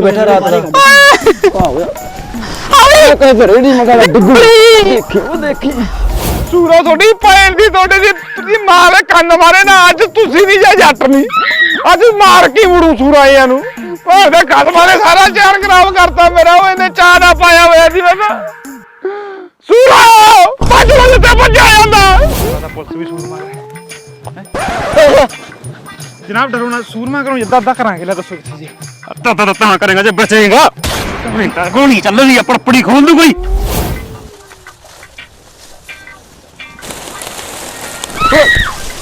ਕਰੀ ਬੈਠਾ ਰਾਤ ਦਾ। ਆ ਹੋਇਆ ਆ ਕੋਈ ਫਿਰ ਇਹਦੀ ਮਗਾ ਡਿੱਗੂ। ਦੇਖੀ ਉਹ ਦੇਖੀ। ਸੂਰਾ ਤੁਹਾਡੀ ਭੈਣ ਦੀ ਤੁਹਾਡੇ ਦੀ ਤੁਸੀਂ ਮਾਰ ਕੰਨ ਮਾਰੇ ਨਾ ਅੱਜ ਤੁਸੀਂ ਨਹੀਂ ਜਾਂ ਜੱਟ ਨਹੀਂ ਅੱਜ ਮਾਰ ਕੇ ਮੁੜੂ ਸੂਰਾਈਆਂ ਨੂੰ। ਭਾਵੇਂ ਦੇ ਕਦਮਾਂ ਨੇ ਸਾਰਾ ਚਾਰ ਖਰਾਬ ਕਰਤਾ ਮੇਰਾ। ਉਹ ਇਹਨੇ ਚਾਹ ਨਾ ਪਾਇਆ ਹੋਇਆ ਸੀ ਮੈਂ ਤਾਂ। ਸੂਰਾ ਭੱਜ ਤੇ ਭੱਜਿਆ ਜਾਂਦਾ। ਪੁਲਿਸ ਵੀ ਸੂਰ ਮਾਰ ਜਨਾਬ ਡਰੋ ਨਾ ਸੂਰਮਾ ਕਰੋ ਜਿੱਦਾਂ ਅੱਧਾ ਕਰਾਂਗੇ ਲੈ ਦੱਸੋ ਕਿੱਥੇ ਜੀ। ਤਾਂ ਤਾਂ ਤਾਂ ਕਰੇਗਾ ਜੇ ਬਚੇਗਾ। ਮੈਂ ਤਾਂ ਗੋਲੀ ਚੱਲਣੀ ਆ ਪੜਪੜੀ ਖੋਲ ਦੂ ਕੋਈ।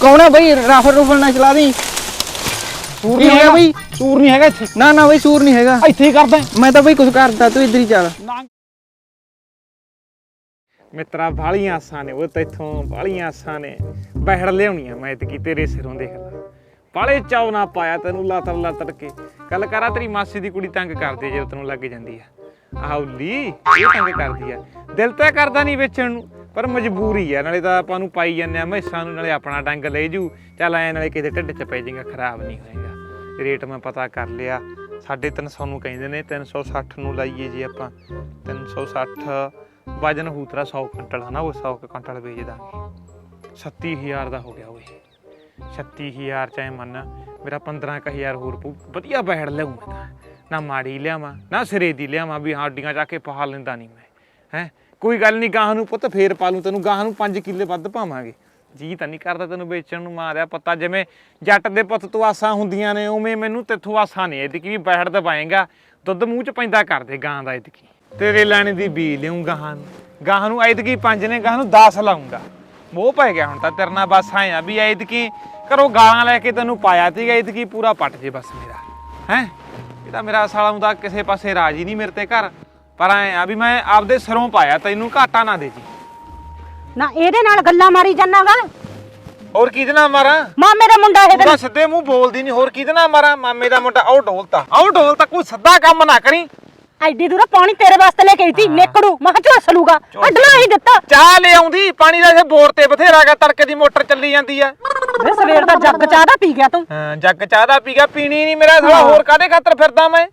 ਕੌਣ ਹੈ ਬਈ? ਰਾਫਲ ਰੂਫਲ ਨਾ ਚਲਾ ਦੀ। ਸੂਰ ਨਹੀਂ ਹੈਗਾ ਬਈ। ਸੂਰ ਨਹੀਂ ਹੈਗਾ ਇੱਥੇ। ਨਾ ਨਾ ਬਈ ਸੂਰ ਨਹੀਂ ਹੈਗਾ। ਇੱਥੇ ਹੀ ਕਰਦਾ। ਮੈਂ ਤਾਂ ਬਈ ਕੁਝ ਕਰਦਾ ਤੂੰ ਇੱਧਰ ਹੀ ਚੱਲ। ਮਿੱਤਰਾ ਬਾਲੀਆਂ ਆਸਾਂ ਨੇ ਉਹ ਤੈਥੋਂ ਬਾਲੀਆਂ ਆਸਾਂ ਨੇ। ਬਹਿੜ ਲਿਆਉਣੀਆਂ ਮੈਂ ਤੇ ਕੀ ਤੇਰੇ ਸਿਰੋਂ ਦੇਖ ਲਾ। ਬਾਲੇ ਚਾਉ ਨਾ ਪਾਇਆ ਤੈਨੂੰ ਲਾਤਰ ਲਾਤਰ ਕੇ। ਗੱਲ ਕਰਾਂ ਤੇਰੀ ਮਾਸੀ ਦੀ ਕੁੜੀ ਤੰਗ ਕਰਦੀ ਹੈ ਤੈਨੂੰ ਲੱਗ ਜਾਂਦੀ ਆ ਆਉਲੀ ਇਹ ਤੰਗ ਕਰਦੀ ਆ ਦਿਲ ਤਾਂ ਕਰਦਾ ਨਹੀਂ ਵੇਚਣ ਨੂੰ, ਪਰ ਮਜਬੂਰੀ ਆ ਨਾਲੇ ਤਾਂ ਆਪਾਂ ਨੂੰ ਪਾਈ ਜਾਂਦੇ ਆ ਮੈਸਾਂ ਨੂੰ, ਨਾਲੇ ਆਪਣਾ ਡੰਗ ਲੈ ਜੂ। ਚੱਲ ਐ ਨਾਲੇ ਕਿਤੇ ਢਿੱਡ 'ਚ ਪੈ ਜਾਏਗਾ, ਖਰਾਬ ਨਹੀਂ ਹੋਏਗਾ। ਰੇਟ ਮੈਂ ਪਤਾ ਕਰ ਲਿਆ 350 ਨੂੰ ਕਹਿੰਦੇ ਨੇ 360 ਨੂੰ ਲਾਈਏ ਜੀ ਆਪਾਂ। 360 ਵਜਨ ਹੂਤਰਾ 100 ਕੁਇੰਟਲ, ਹਨਾ? ਉਹ 100 ਕੁਇੰਟਲ ਵੇਚ ਦਾਂਗੇ। 36000 ਦਾ ਹੋ ਗਿਆ ਓਏ। 36000 ਚਾਹੇ ਮੰਨ। ਮੇਰਾ 15000 ਹੋਰ ਪਊ। ਵਧੀਆ ਬੈਠ ਲਿਆਉਂ ਮੈਂ ਤਾਂ। ਨਾ ਮਾੜੀ ਲਿਆਵਾਂ, ਨਾ ਸਿਰੇ ਦੀ ਲਿਆਵਾਂ ਵੀ ਹਾਡੀਆਂ ਜਾ ਕੇ ਪਹਾ ਲੈਂਦਾ ਨਹੀਂ ਮੈਂ। ਹੈ? ਕੋਈ ਗੱਲ ਨਹੀਂ, ਗਾਹ ਨੂੰ ਪੁੱਤ ਫੇਰ ਪਾ ਲੂੰ ਤੈਨੂੰ। ਗਾਹ ਨੂੰ 5 ਕਿੱਲੇ ਵੱਧ ਪਾਵਾਂਗੇ। ਜੀ ਤਾਂ ਨਹੀਂ ਕਰਦਾ ਤੈਨੂੰ ਵੇਚਣ ਨੂੰ ਮਾਰਿਆ ਪਤਾ। ਜਿਵੇਂ ਜੱਟ ਦੇ ਪੁੱਤ ਤੋਂ ਆਸਾਂ ਹੁੰਦੀਆਂ ਨੇ, ਉਵੇਂ ਮੈਨੂੰ ਤੇਥੋਂ ਆਸਾਂ ਨਹੀਂ ਐਤਕੀ ਵੀ ਬੈਠ ਦਬਾਏਗਾ। ਦੁੱਧ ਮੂੰਹ ਚ ਪੈਂਦਾ ਕਰ ਦੇ ਗਾਂ ਦਾ ਐਤਕੀ। ਤੇਰੇ ਲੈਣੇ ਦੀ ਬੀ ਲਿਆਉਂ ਗਾਹਾਂ ਨੂੰ। ਗਾਹਾਂ ਨੂੰ ਐਤਕੀ ਪੰਜ ਨੇ, ਗਾਹਾਂ ਨੂੰ 10 ਲਾਉਂਗਾ ਮੋਹ ਪੈ ਗਿਆ ਹੁਣ ਤਾਂ ਤੇਰੇ ਨਾਲ ਬਸ ਆਏ ਆ ਵੀ ਐਤਕੀ ਘਰੋਂ ਗਾਲਾਂ ਲੈ ਕੇ ਤੈਨੂੰ ਪਾਇਆ ਤੀਗਾ ਐਤਕੀ ਪੂਰਾ ਪੱਟ ਜੇ ਬਸ ਮੇਰਾ। ਹੈ? ਇਹ ਤਾਂ ਮੇਰਾ ਸਾਲਾ ਹੁੰਦਾ ਕਿਸੇ ਪਾਸੇ ਰਾਜੀ ਨਹੀਂ ਮੇਰੇ ਤੇ ਘਰ। ਪਰ ਐ ਆ ਵੀ ਮੈਂ ਆਪਦੇ ਸਿਰੋਂ ਪਾਇਆ ਤੈਨੂੰ ਘਾਟਾ ਨਾ ਦੇ ਜੀ। ਨਾ ਇਹਦੇ ਨਾਲ ਗੱਲਾਂ ਮਾਰੀ ਜਾਨਾਗਾ ਹੋਰ ਕਿਹਦੇ ਨਾਲ ਮਾਰਾਂ? ਮਾਮੇ ਦਾ ਮੁੰਡਾ ਇਹਦੇ ਨਾਲ ਸਿੱਧੇ ਮੂੰਹ ਬੋਲਦੀ ਨਹੀਂ ਹੋਰ ਕਿਹਦੇ ਨਾਲ ਮਾਰਾਂ? ਮਾਮੇ ਦਾ ਮੁੰਡਾ ਆਉ ਢੋਲਤਾ ਆਉ ਢੋਲਤਾ ਕੋਈ ਸੱਦਾ ਕੰਮ ਨਾ ਕਰੀ। ਐਡੀ ਦੂਰ ਪਾਣੀ ਤੇਰੇ ਵਾਸਤੇ ਲੈ ਕੇ ਆਈ ਤੀ ਨੇਕੜੂ ਮੈਂ ਕਿਹਾ ਝੋਸ ਲੂਗਾ ਅੱਡਲਾ ਹੀ ਦਿੱਤਾ। ਚਾਹ ਲੈ ਆਉਂਦੀ ਪਾਣੀ ਦਾ ਇਹ ਬੋਰ ਤੇ ਬਥੇਰਾ ਗਾ ਤੜਕੇ ਦੀ ਮੋਟਰ ਚੱਲੀ ਜਾਂਦੀ ਆ। ਵੇ ਸਵੇਰ ਦਾ ਜੱਗ ਚਾਹ ਦਾ ਪੀ ਗਿਆ ਤੂੰ। ਹਾਂ ਜੱਗ ਚਾਹ ਦਾ ਪੀ ਗਿਆ ਪੀਣੀ ਨਹੀਂ ਮੇਰਾ ਸਾਲਾ ਹੋਰ ਕਾਦੇ ਖਾਤਰ ਫਿਰਦਾ ਮੈਂ?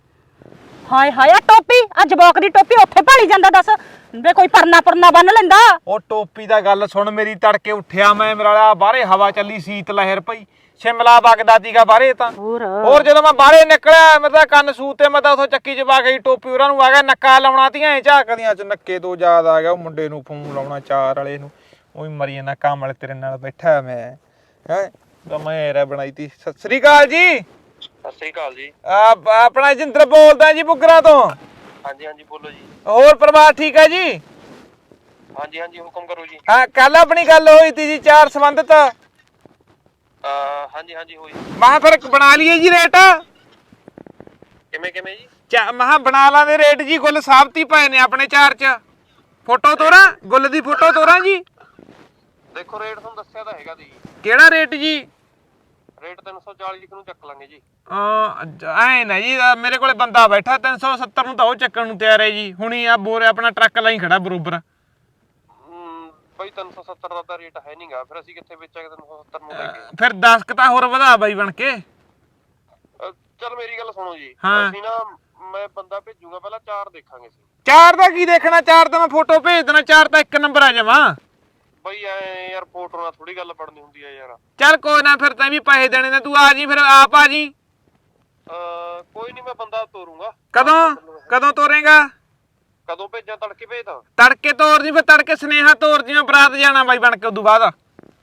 ਹਾਏ ਹਾਏ ਆ ਟੋਪੀ ਆ ਜਵਾਕ ਦੀ ਟੋਪੀ ਉੱਥੇ ਭਾਲੀ ਜਾਂਦਾ ਦੱਸ। ਵੇ ਕੋਈ ਪਰਨਾ ਪਰਨਾ ਬੰਨ ਲੈਂਦਾ। ਉਹ ਟੋਪੀ ਦਾ ਗੱਲ ਸੁਣ ਮੇਰੀ ਤੜਕੇ ਉੱਠਿਆ ਮੈਂ ਮੇਰਾ ਵਾਲਾ ਬਾਹਰੇ ਹਵਾ ਚੱਲੀ ਸੀਤ ਲਹਿਰ ਪਈ। ਸ਼ਿਮਲਾ ਵਗਦਾ ਸੀਗਾ ਬਾਹਰੇ ਤਾਂ। ਹੋਰ। ਹੋਰ ਜਦੋਂ ਮੈਂ ਬਾਹਰੇ ਨਿਕਲਿਆ ਮੇਰੇ ਤਾਂ ਕੰਨ ਸੂਤ ਤੇ ਮੈਂ ਤਾਂ ਉਥੋਂ ਚੱਕੀ ਚ ਪਾ ਗਈ ਟੋਪੀ ਉਹਨਾਂ ਨੂੰ ਆ ਗਿਆ ਨੱਕਾ ਲਾਉਣਾ ਤੀਆਂ ਐ ਝਾਕਦੀਆਂ ਚ ਨੱਕੇ ਤੋਂ ਯਾਦ ਆ ਗਿਆ ਉਹ ਮੁੰਡੇ ਨੂੰ ਫੋਨ ਲਾਉਣਾ ਚਾਰ ਵਾਲੇ ਨੂੰ। ਉਹੀ ਮਰੀ ਜਾਂਦਾ ਕੰਮ ਵਾਲੇ ਤੇਰੇ ਨਾਲ ਬੈਠਾ ਮੈਂ। ਹੈ? ਤਾਂ ਮੈਂ ਐਰਾ ਬਣਾਈ ਤੀ। ਸਤਿ ਸ੍ਰੀ ਅਕਾਲ ਜੀ। ਸਤਿ ਸ੍ਰੀ ਅਕਾਲ ਜੀ। ਆ ਆਪਣਾ ਜਿੰਦਰ ਬੋਲਦਾ ਜੀ ਬੁੱਗਰਾ ਤੋਂ। ਹਾਂਜੀ ਹਾਂਜੀ ਬੋਲੋ ਜੀ। ਹੋਰ ਪਰਿਵਾਰ ਠੀਕ ਹੈ ਜੀ? ਹਾਂਜੀ ਹਾਂਜੀ ਹੁਕਮ ਕਰੋ ਜੀ। ਹਾਂ ਕੱਲ ਆਪਣੀ ਗੱਲ ਹੋਈ ਤੀ ਜੀ ਚਾਰ ਸੰਬੰਧਤ। ਅਹ ਹਾਂਜੀ ਹਾਂਜੀ ਹੋਈ। ਮਹਾ ਫਿਰ ਬਣਾ ਲਈਏ ਜੀ ਰੇਟ? ਕਿਵੇਂ ਕਿਵੇਂ ਜੀ? ਚਾ ਮਹਾ ਬਣਾ ਲਾਂਦੇ ਰੇਟ ਜੀ ਗੁੱਲ ਸਾਬਤੀ ਪਏ ਨੇ ਆਪਣੇ ਚਾਰ ਚ। ਫੋਟੋ ਤੋਰਾਂ? ਗੁੱਲ ਦੀ ਫੋਟੋ ਤੋਰਾਂ ਜੀ? ਦੇਖੋ ਰੇਟ ਤੁਹਾਨੂੰ ਦੱਸਿਆ ਤਾਂ ਹੈਗਾ ਜੀ। ਕਿਹੜਾ ਰੇਟ ਜੀ? ਰੇਟ 340 ਲਿਖ ਨੂੰ ਚੱਕ ਲਾਂਗੇ ਜੀ। ਐ ਨਾ ਜੀ ਆਹ ਮੇਰੇ ਕੋਲੇ ਬੰਦਾ ਬੈਠਾ 370 ਨੂੰ ਤਾਂ ਉਹ ਚੱਕਣ ਨੂੰ ਤਿਆਰ ਹੈ ਜੀ। ਹੁਣੀ ਆ ਬੋਰੇ ਆਪਣਾ ਟਰੱਕ ਲਾਈ ਖੜਾ ਬਰੋਬਰ। ਬਈ 370 ਦਾ ਤਾਂ ਰੇਟ ਹੈ ਨਹੀਂਗਾ ਫਿਰ ਅਸੀਂ ਕਿੱਥੇ ਵੇਚਾਂਗੇ 370 ਨੂੰ ਲੈ ਕੇ? ਫਿਰ 10 ਕ ਤਾਂ ਹੋਰ ਵਧਾ ਬਾਈ ਬਣ ਕੇ। ਅਹ, ਚੱਲ ਮੇਰੀ ਗੱਲ ਸੁਣੋ ਜੀ। ਹਾਂ। ਅਸੀਂ ਨਾ ਮੈਂ ਬੰਦਾ ਭੇਜੂਗਾ ਪਹਿਲਾਂ ਚਾਰ ਦੇਖਾਂਗੇ ਅਸੀਂ। ਚਾਰ ਦਾ ਕੀ ਦੇਖਣਾ? ਚਾਰ ਤਾਂ ਮੈਂ ਫੋਟੋ ਭੇਜ ਦੇਣਾ ਚਾਰ ਤਾਂ ਇੱਕ ਨੰਬਰ ਆ ਜਾਵਾਂ। ਬਈ ਐ ਯਾਰ ਫੋਟੋ ਨਾਲ ਥੋੜੀ ਗੱਲ ਬਣਨੀ ਹੁੰਦੀ ਆ ਯਾਰ। ਚੱਲ ਕੋਈ ਨਾ ਫਿਰ ਤੈਂ ਵੀ ਪੈਸੇ ਦੇਣੇ ਨੇ ਤੂੰ ਆ ਜੀ ਫਿਰ ਆਪ ਆ ਜੀ। ਅਹ, ਕੋਈ ਨਹੀਂ ਮੈਂ ਬੰਦਾ ਤੋਰੂੰਗਾ। ਕਦੋਂ? ਕਦੋਂ ਤੋਰੇਗਾ? ਕਦੋਂ ਭੇਜਾਂ ਤੜਕੇ ਭੇਜਦਾ ਤੜਕੇ ਤੋਰ ਦੀ ਫਿਰ ਤੜਕੇ ਸਨੇਹਾ ਤੋਰ ਦੀ ਮੈਂ ਬਰਾਤ ਜਾਣਾ ਬਾਈ ਬਣ ਕੇ ਉਦੋਂ ਬਾਅਦ।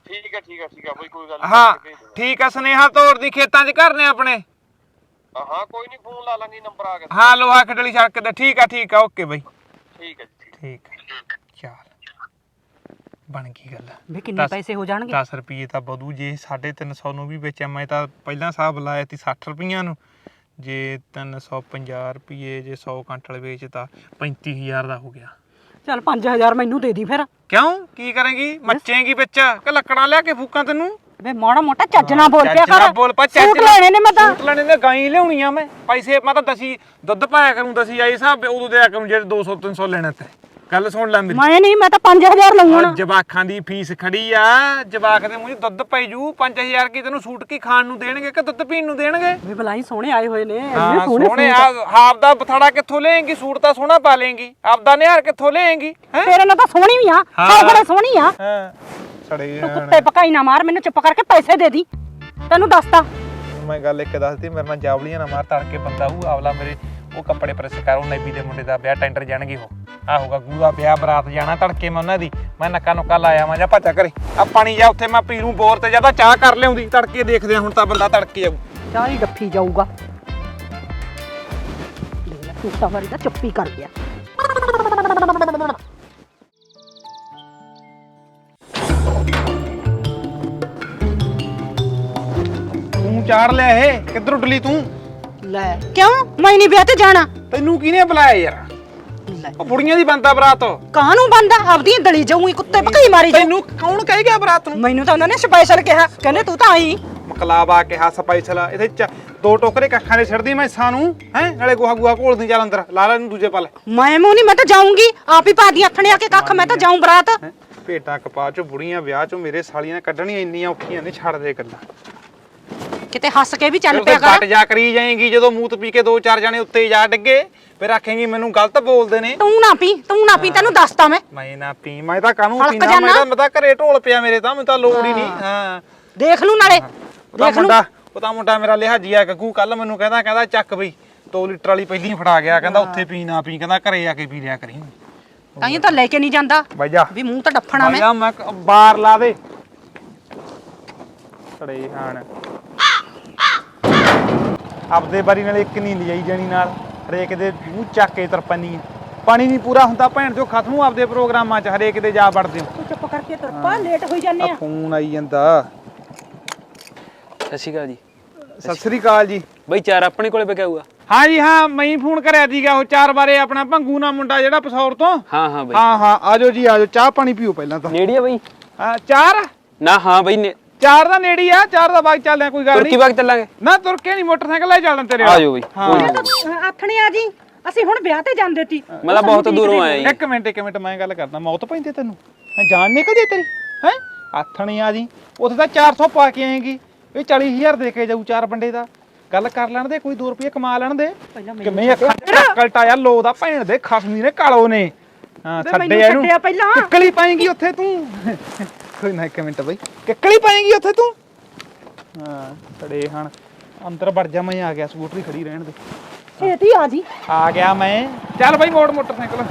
ਠੀਕ ਹੈ ਠੀਕ ਹੈ ਠੀਕ ਹੈ ਬਈ ਕੋਈ ਗੱਲ ਨੀ, ਹਾਂ ਤੜਕੇ ਭੇਜ ਦੂੰਗਾ। ਠੀਕ ਆ ਸਨੇਹਾ ਤੋਰ ਦੀ ਖੇਤਾਂ 'ਚ ਘਰ ਨੇ ਆਪਣੇ? ਹਾਂ, ਹਾਂ ਕੋਈ ਨਹੀਂ ਫੋਨ ਲਾ ਲਾਂਗੇ ਨੰਬਰ ਆ ਗਿਆ। ਹਾਂ ਲੋਹਾ ਖਡਲੀ ਸੜਕ ਤੇ ਠੀਕ ਆ ਠੀਕ ਆ ਓਕੇ ਬਾਈ। ਠੀਕ ਹੈ ਜੀ ਠੀਕ। ਠੀਕ ਆ ਚੱਲ ਬਣ ਗਈ ਗੱਲ। ਵੇ ਕਿੰਨੇ ਦਸ- ਪੈਸੇ ਹੋ ਜਾਣਗੇ? 10 ਰੁਪਏ ਤਾਂ ਵਧੂ ਜੇ 350 ਨੂੰ ਵੀ ਵੇਚਿਆ ਮੈਂ ਤਾਂ ਪਹਿਲਾਂ ਹਿਸਾਬ ਲਾਇਆ ਸੀ 60 ਰੁਪਈਆਂ ਨੂੰ। ਜੇ 350 ਰੁਪਏ ਜੇ 100 ਕੁਇੰਟਲ ਵੇਚਤਾ 35000 ਦਾ ਹੋ ਗਿਆ। ਚੱਲ 5000 ਮੈਨੂੰ ਦੇ ਦੀ ਫਿਰ। ਕਿਉਂ? ਕੀ ਕਰੇਗੀ? ਮੱਚੇਗੀ ਵਿੱਚ ਕਿ ਲੱਕੜਾਂ ਲਿਆ ਕੇ ਫੂਕਾਂ ਤੈਨੂੰ? ਵੇ ਮਾੜਾ ਮੋਟਾ ਚੱਜ ਨਾਲ ਬੋਲ ਪਿਆ ਕਰ। ਬੋਲ ਪਾ ਚੱਜ ਸੂਟ। ਲੈਣੇ ਨੇ ਮੈਂ ਤਾਂ। ਸੂਟ ਲੈਣੇ ਨੇ ਗਾਈ ਲਿਆਉਣੀ ਆ ਮੈਂ। ਪੈਸੇ ਮੈਂ ਤਾਂ ਦਸੀ ਦੁੱਧ ਪਾਇਆ ਕਰੂੰ ਦਸੀ ਆਈ ਸਾਹਿਬ ਉਦੋਂ ਦਿਆ ਕਰੂੰ ਜਿਹੜੇ 200 300 ਲੈਣਾ ਤੇ। ਗੱਲ ਸੁਣ ਲੈ ਮੇਰੀ। ਮੈਂ ਨਹੀਂ ਮੈਂ ਤਾਂ 5000 ਲਊਂ ਹੁਣ। ਉਹ ਜਵਾਕਾਂ ਦੀ ਫੀਸ ਖੜੀ ਆ ਜਵਾਕ ਦੇ ਮੂੰਹ 'ਚ ਦੁੱਧ ਪਈ ਜੂ 5000 ਕੀ ਤੈਨੂੰ ਸੂਟ ਕੀ ਖਾਣ ਨੂੰ ਦੇਣਗੇ ਕਿ ਦੁੱਧ ਪੀਣ ਨੂੰ ਦੇਣਗੇ? ਵੀ ਬਲਾਈ ਸੋਹਣੇ ਆਏ ਹੋਏ ਨੇ ਇੰਨੇ ਹਾਂ ਸੋਹਣੇ। ਆ ਆਪ ਦਾ ਬਥਾੜਾ ਕਿੱਥੋਂ ਲਏਂਗੀ ਸੂਟ ਤਾਂ ਸੋਹਣਾ ਪਾ ਲੇਂਗੀ ਆਪ ਦਾ ਨਿਹਾਰ ਕਿੱਥੋਂ ਲਏਂਗੀ ਹੈ? ਤੇਰੇ ਨਾਲ ਤਾਂ ਸੋਹਣੀ ਵੀ ਆ ਹਾਂ। ਸੌ ਬੜੇ ਸੋਹਣੀ ਆ। ਹਾਂ। ਸੜੇ ਤੂੰ ਕੁੱਤੇ ਪਕਾਈ ਨਾ ਮਾਰ ਮੈਨੂੰ ਚੁੱਪ ਕਰਕੇ ਪੈਸੇ ਦੇ ਦੀ। ਤੈਨੂੰ ਦੱਸਤਾ। ਮੈਂ ਗੱਲ ਇੱਕ ਦੱਸਦੀ ਮੇਰੇ ਨਾਲ ਜਾਵਲੀਆਂ ਨਾ ਮਾਰ ਤੜਕੇ ਬੰਦਾ ਉਹ ਆਵਲਾ ਮੇਰੇ ਉਹ ਕੱਪੜੇ ਪ੍ਰੈਸ ਕਰ ਉਹ ਨੈਬੀ ਦੇ ਮੁੰਡੇ ਦਾ ਵਿਆਹ ਟੈਂਡਰ ਜਾਣਗੇ ਉਹ। ਆ ਹੋਗਾ ਗੂਦਾ ਵਿਆਹ ਬਰਾਤ ਜਾਣਾ ਤੜਕੇ ਮੈਂ ਉਹਨਾਂ ਦੀ। ਮੈਂ ਨੱਕਾ ਨੁੱਕਾ ਲਾਇਆ ਮੈਂ ਜਾ ਭੱਜਾ ਕਰੇ ਆ ਪਾਣੀ ਜਾ ਉੱਥੇ ਮੈਂ ਪੀ ਲੂੰ ਬੋਰ ਤੇ ਜ਼ਿਆਦਾ ਚਾਹ ਕਰ ਲਿਆਉਂਦੀ ਤੜਕੇ ਦੇਖਦੇ ਆ ਹੁਣ ਤਾਂ ਬੰਦਾ ਤੜਕੇ ਜਾਊ ਚਾਹ ਹੀ ਡੱਫੀ ਜਾਊਗਾ। ਦੇਖ ਲੈ ਚੁੱਪੀ ਕਰ ਗਿਆ। ਤੂੰ ਚਾੜ ਲਿਆ ਇਹ ਕਿੱਧਰੋਂ ਡਲੀ ਤੂੰ? ਲੈ। ਕਿਉਂ? ਮੈਂ ਨਹੀਂ ਵਿਆਹ ਤੇ ਜਾਣਾ। ਤੈਨੂੰ ਕਿਹਨੇ ਬੁਲਾਇਆ ਯਾਰ? ਲੈ। ਉਹ ਬੁੜੀਆਂ ਦੀ ਬੰਦਾ ਬਰਾਤ। ਕਾਹਨੂੰ ਬੰਦਾ ਆਪਦੀ ਦਲੀ ਜਾਊਂਗੀ ਕੁੱਤੇ ਪਕਾਈ ਮਾਰੀ ਜਾਊ। ਤੈਨੂੰ ਕੌਣ ਕਹਿ ਗਿਆ ਬਰਾਤ ਨੂੰ? ਮੈਨੂੰ ਤਾਂ ਉਹਨਾਂ ਨੇ ਸਪੈਸ਼ਲ ਕਿਹਾ। ਕਹਿੰਦੇ ਤੂੰ ਤਾਂ ਆਈ। ਮਕਲਾਬਾ ਕਿਹਾ ਸਪੈਸ਼ਲ। ਇਹਦੇ ਚ ਦੋ ਟੋਕਰੇ ਕੱਖਾਂ ਦੇ ਛੱਡਦੀ ਮੈਂ ਸਾਨੂੰ ਹੈ? ਨਾਲੇ ਗੋਹਾ ਗੋਹਾ ਘੋਲਦੀ ਚੱਲ ਅੰਦਰ। ਲਾ ਲੈ ਇਹਨੂੰ ਦੂਜੇ ਪਾ ਲੈ ਮੈਂ ਮੂੰਹ ਨਹੀਂ ਮੈਂ ਤਾਂ ਜਾਊਂਗੀ। ਆਪ ਹੀ ਪਾ ਦੀ ਆਥਣੇ ਆ ਕੇ ਕੱਖ ਮੈਂ ਤਾਂ ਜਾਊਂ ਬਰਾਤ। ਹੈਂ? ਭੇਡਾਂ ਕਪਾਹ ਚੋਂ ਬੁੜੀਆਂ ਵਿਆਹ ਚੋਂ ਮੇਰੇ ਸਾਲੀਆਂ ਕੱਢਣੀਆਂ ਇੰਨੀਆਂ ਔਖੀਆਂ ਨੇ ਛੱਡ ਦੇ ਗੱਲਾਂ। ਕਿਤੇ ਹੱਸ ਕੇ ਵੀ ਚੱਲ ਪਿਆ ਕਰ। ਜਾ ਕਰੀ ਜਾਏਗੀ ਜਦੋਂ ਮੂਤ ਪੀ ਕੇ ਦੋ ਚਾਰ ਜਣੇ ਉੱਤੇ ਜਾ ਡਿੱਗੇ ਫਿਰ ਆਖੇਂਗੀ ਮੈਨੂੰ ਗਲਤ ਬੋਲਦੇ ਨੇ। ਤੂੰ ਨਾ ਪੀ ਤੂੰ ਨਾ ਪੀ ਤੈਨੂੰ ਦੱਸਤਾ ਮੈਂ। ਮੈਂ ਨਾ ਪੀ ਮੈਂ ਤਾਂ ਹਲਕ ਪੀਣਾ? ਮੈਂ ਤਾਂ ਮੈਂ ਤਾਂ ਘਰੇ ਢੋਲ ਪਿਆ ਮੇਰੇ ਤਾਂ ਮੈਨੂੰ ਤਾਂ ਲੋੜ ਹੀ ਨਹੀਂ। ਹਾਂ। ਦੇਖ ਲੂ ਨਾਲੇ ਦੇਖ ਲੂ। ਉਹ ਤਾਂ ਮੁੰਡਾ ਮੇਰਾ ਲਿਹਾਜੀ ਆ ਗੱਗੂ ਕੱਲ ਮੈਨੂੰ ਕਹਿੰਦਾ ਕਹਿੰਦਾ ਚੱਕ ਬਈ 2 ਲੀਟਰ ਵਾਲੀ ਪਹਿਲੀ ਫੜਾ ਗਿਆ ਕਹਿੰਦਾ ਉੱਥੇ ਪੀ ਨਾ ਪੀ ਕਹਿੰਦਾ ਘਰੇ ਆ ਕੇ ਪੀ ਲਿਆ ਕਰੀ। ਤਾਂ ਹੀ ਤਾਂ ਲੈ ਕੇ ਨਹੀਂ ਜਾਂਦਾ ਬਾਈ ਜਾ ਵੀ ਮੂੰਹ ਤਾਂ ਡੱਫਣਾ ਮੈਂ। ਬਾਈ ਮੈਂ ਬਾਰ ਲਾ ਦੇ। ਆਪਦੇ ਬਾਰੀ ਨਾਲ ਇੱਕ ਨਹੀਂ ਲਿਜਾਈ ਜਾਣੀ ਨਾਲ ਹਰੇਕ ਦੇ ਮੂੰਹ ਚੱਕ ਕੇ ਤਰਪਨੀ ਪਾਣੀ ਨਹੀਂ ਪੂਰਾ ਹੁੰਦਾ ਭੈਣ ਜੋ ਖਤਮ ਆਪਦੇ ਪ੍ਰੋਗਰਾਮਾਂ 'ਚ ਹਰੇਕ ਦੇ ਜਾ ਵੜਦੇ ਹੋ। ਤੂੰ ਚੁੱਪ ਕਰਕੇ ਤੁਰ ਪਾ ਲੇਟ ਹੋਈ ਜਾਂਦੇ ਆ। ਫੋਨ ਆਈ ਜਾਂਦਾ। ਸਤਿ ਸ਼੍ਰੀ ਅਕਾਲ ਜੀ। ਸਤਿ ਸ੍ਰੀ ਅਕਾਲ ਜੀ। ਬਈ ਚਾਰ ਆਪਣੇ ਕੋਲੇ ਹੋਊਗਾ ਹਾਂ ਜੀ ਹਾਂ ਮੈਂ ਹੀ ਫੋਨ ਕਰਿਆ ਸੀਗਾ ਉਹ ਚਾਰ ਬਾਰੇ ਆਪਣਾ ਭੰਗੂ ਨਾ ਮੁੰਡਾ ਜਿਹੜਾ ਪਸੌਰ ਤੋਂ। ਹਾਂ ਹਾਂ ਬਈ। ਹਾਂ ਹਾਂ ਆਜੋ ਜੀ ਆਜੋ ਚਾਹ ਪਾਣੀ ਪੀਓ ਪਹਿਲਾਂ ਤਾਂ। ਨੇੜੀ ਆ ਬਈ। ਹਾਂ ਚਾਰ? ਨਾ ਹਾਂ ਬਈ ਨੇ- ਚਾਰ ਦਾ ਨੇੜੀ ਆ ਚਾਰ ਦਾ ਬਾਗ ਚੱਲਦੇ ਆ ਕੋਈ ਗੱਲ ਤੁਰਕੀ ਨਹੀਂ। ਬਾਗ ਚੱਲਾਂਗੇ? ਨਾ ਤੁਰ ਕੇ ਨਹੀਂ ਮੋਟਰਸਾਈਕਲ ਲੈ ਚੱਲਣ ਤੇਰੇ ਆ ਜਾਓ ਬਈ ਹਾਂ। ਕੋਈ ਨਾ। ਆਥਣੇ ਆ ਜੀ ਅਸੀਂ ਹੁਣ ਵਿਆਹ ਤੇ ਜਾਂਦੇ ਸੀ। ਮੈਂ ਤਾਂ ਬਹੁਤ ਦੂਰੋਂ ਆਇਆ ਜੀ ਇੱਕ ਮਿੰਟ ਇੱਕ ਮਿੰਟ ਮੈਂ ਗੱਲ ਕਰਦਾ ਮੌਤ ਪੈਂਦੀ ਤੈਨੂੰ? ਮੈਂ ਜਾਨ ਨਿਕਲ ਜੇ ਤੇਰੀ ਹੈ? ਆਥਣੀ ਆ ਜੀ ਉੱਥੇ ਤਾਂ 400 ਪਾ ਕੇ ਆਏਗੀ। ਇਹ 40000 ਦੇ ਕੇ ਜਾਊ ਚਾਰ ਬੰਦੇ ਦਾ। ਗੱਲ ਕਰ ਲੈਣ ਦੇ ਕੋਈ 2 ਰੁਪਏ ਕਮਾ ਲੈਣ ਦੇ। ਕਿਵੇਂ ਅੱਖਾਂ ਕਲਟਾਇਆ ਲੋ ਦਾ ਭੈਣ ਦੇ ਖਸਮੀ ਨੇ ਕਾਲੋ ਨੇ। ਹਾਂ ਵੇ ਛੱਡੇ ਮੈਨੂੰ ਇਹਨੂੰ। ਛੱਡਿਆ ਪਹਿਲਾਂ। ਕਿੱਕਲੀ ਪਾਏਗੀ ਉੱਥੇ ਤੂੰ। ਕੋਈ ਨਾ ਇੱਕ ਮਿੰਟ ਬਈ। ਕਿੱਕਲੀ ਪਾਏਗੀ ਉੱਥੇ ਤੂੰ? ਹਾਂ ਛੜੇ ਹਣ ਅੰਦਰ ਵੜ ਜਾ ਮੈਂ ਆ ਗਿਆ ਸਕੂਟਰੀ ਖੜੀ ਰਹਿਣ ਦੇ। ਛੇਤੀ ਆ ਜੀ। ਆ ਗਿਆ ਮੈਂ। ਚੱਲ ਬਾਈ ਮੋੜ ਮੋਟਰਸਾਈਕਲ।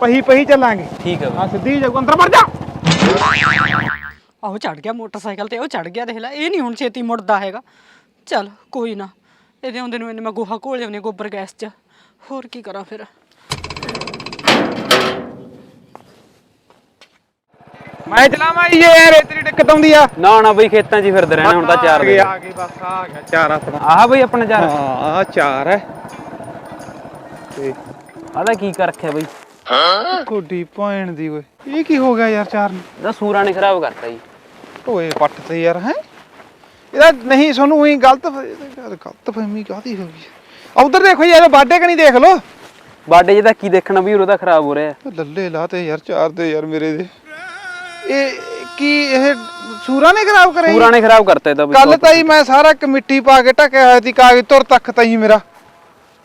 ਪਹੀ ਪਹੀ ਚੱਲਾਂਗੇ। ਠੀਕ ਆ ਬਈ। ਹਾਂ ਸਿੱਧੀ ਜਾਊ ਅੰਦਰ ਵੜ ਜਾ। ਆਹੋ ਚੜ ਗਿਆ ਮੋਟਰਸਾਈਕਲ ਤੇ ਉਹ ਚੜ ਗਿਆ ਦੇਖ ਲੈ। ਇਹ ਨਹੀਂ ਹੁਣ ਛੇਤੀ ਮੁੜਦਾ ਹੈਗਾ। ਚੱਲ ਕੋਈ ਨਾ। ਇਹਦੇ ਆਉਂਦੇ ਨੂੰ ਇਹਨੇ ਮੈਂ ਗੋਹਾ ਘੋਲ ਲਿਆਉਣੇ ਗੋਬਰ ਗੈਸ 'ਚ। ਹੋਰ ਕੀ ਕਰਾਂ ਫਿਰ? ਮੈਂ ਚਲਾਵਾਂ ਜੀ ਯਾਰ ਇਹ ਤੇਰੀ ਦਿੱਕਤ ਆਉਂਦੀ ਆ। ਨਾ ਨਾ ਬਈ ਖੇਤਾਂ 'ਚ ਹੀ ਫਿਰਦੇ ਰਹਿਣਾ ਹੁਣ ਤਾਂ ਚਾਰ ਆ ਦੇ ਗਏ ਆ ਗਏ ਬਸ ਆ ਗਿਆ ਚਾਰ ਆਪਣਾ ਆਹ ਬਈ ਆਪਣਾ ਚਾਰ। ਹਾਂ ਆ ਚਾਰ ਹੈ। ਤੇ ਆਦਾ ਕੀ ਕਰ ਰੱਖਿਆ ਬਈ? ਕੋਡੀ ਭੈਣ ਦੀ ਓਏ। ਇਹ ਕੀ ਹੋ ਗਿਆ ਯਾਰ ਚਾਰ ਨੂੰ? ਦਾ ਸੂਰਾਂ ਨੇ ਖਰਾਬ ਕਰਤਾ ਜੀ। ਓਏ ਪੱਟ ਤੇ ਯਾਰ ਹੈ? ਇਹਦਾ ਨਹੀਂ ਸਾਨੂੰ ਉਹੀ ਗਲਤ ਗਲਤ ਫਹਿਮੀ ਕਾਦੀ ਹੋ ਗਈ ਉਧਰ ਦੇਖੋ ਯਾਰ ਬਾਡੇ ਕਣੀ ਦੇਖ ਲੋ ਬਾਡੇ ਜਿਹਦਾ ਕੀ ਦੇਖਣਾ ਵੀ ਉਹਦਾ ਖਰਾਬ ਹੋ ਰਿਹਾ। ਲੱਲੇ ਲਾਤੇ ਯਾਰ ਚਾਰ ਦੇ ਯਾਰ ਮੇਰੇ ਦੇ। ਇਹ ਕੀ ਇਹ ਸੂਰਾ ਨੇ ਖਰਾਬ ਕਰਿਆ ਸੂਰਾਂ ਨੇ ਖਰਾਬ ਕਰਤਾ ਇਹਦਾ ਕੱਲ ਤਾਂ ਹੀ ਮੈਂ ਸਾਰਾ ਕਮਿੱਟੀ ਪਾ ਕੇ ਢੱਕਿਆ ਹੋਇਆ ਸੀ ਕਾਗਜ਼ ਤੁਰ ਤੱਕ ਤਾਂ ਹੀ ਮੇਰਾ।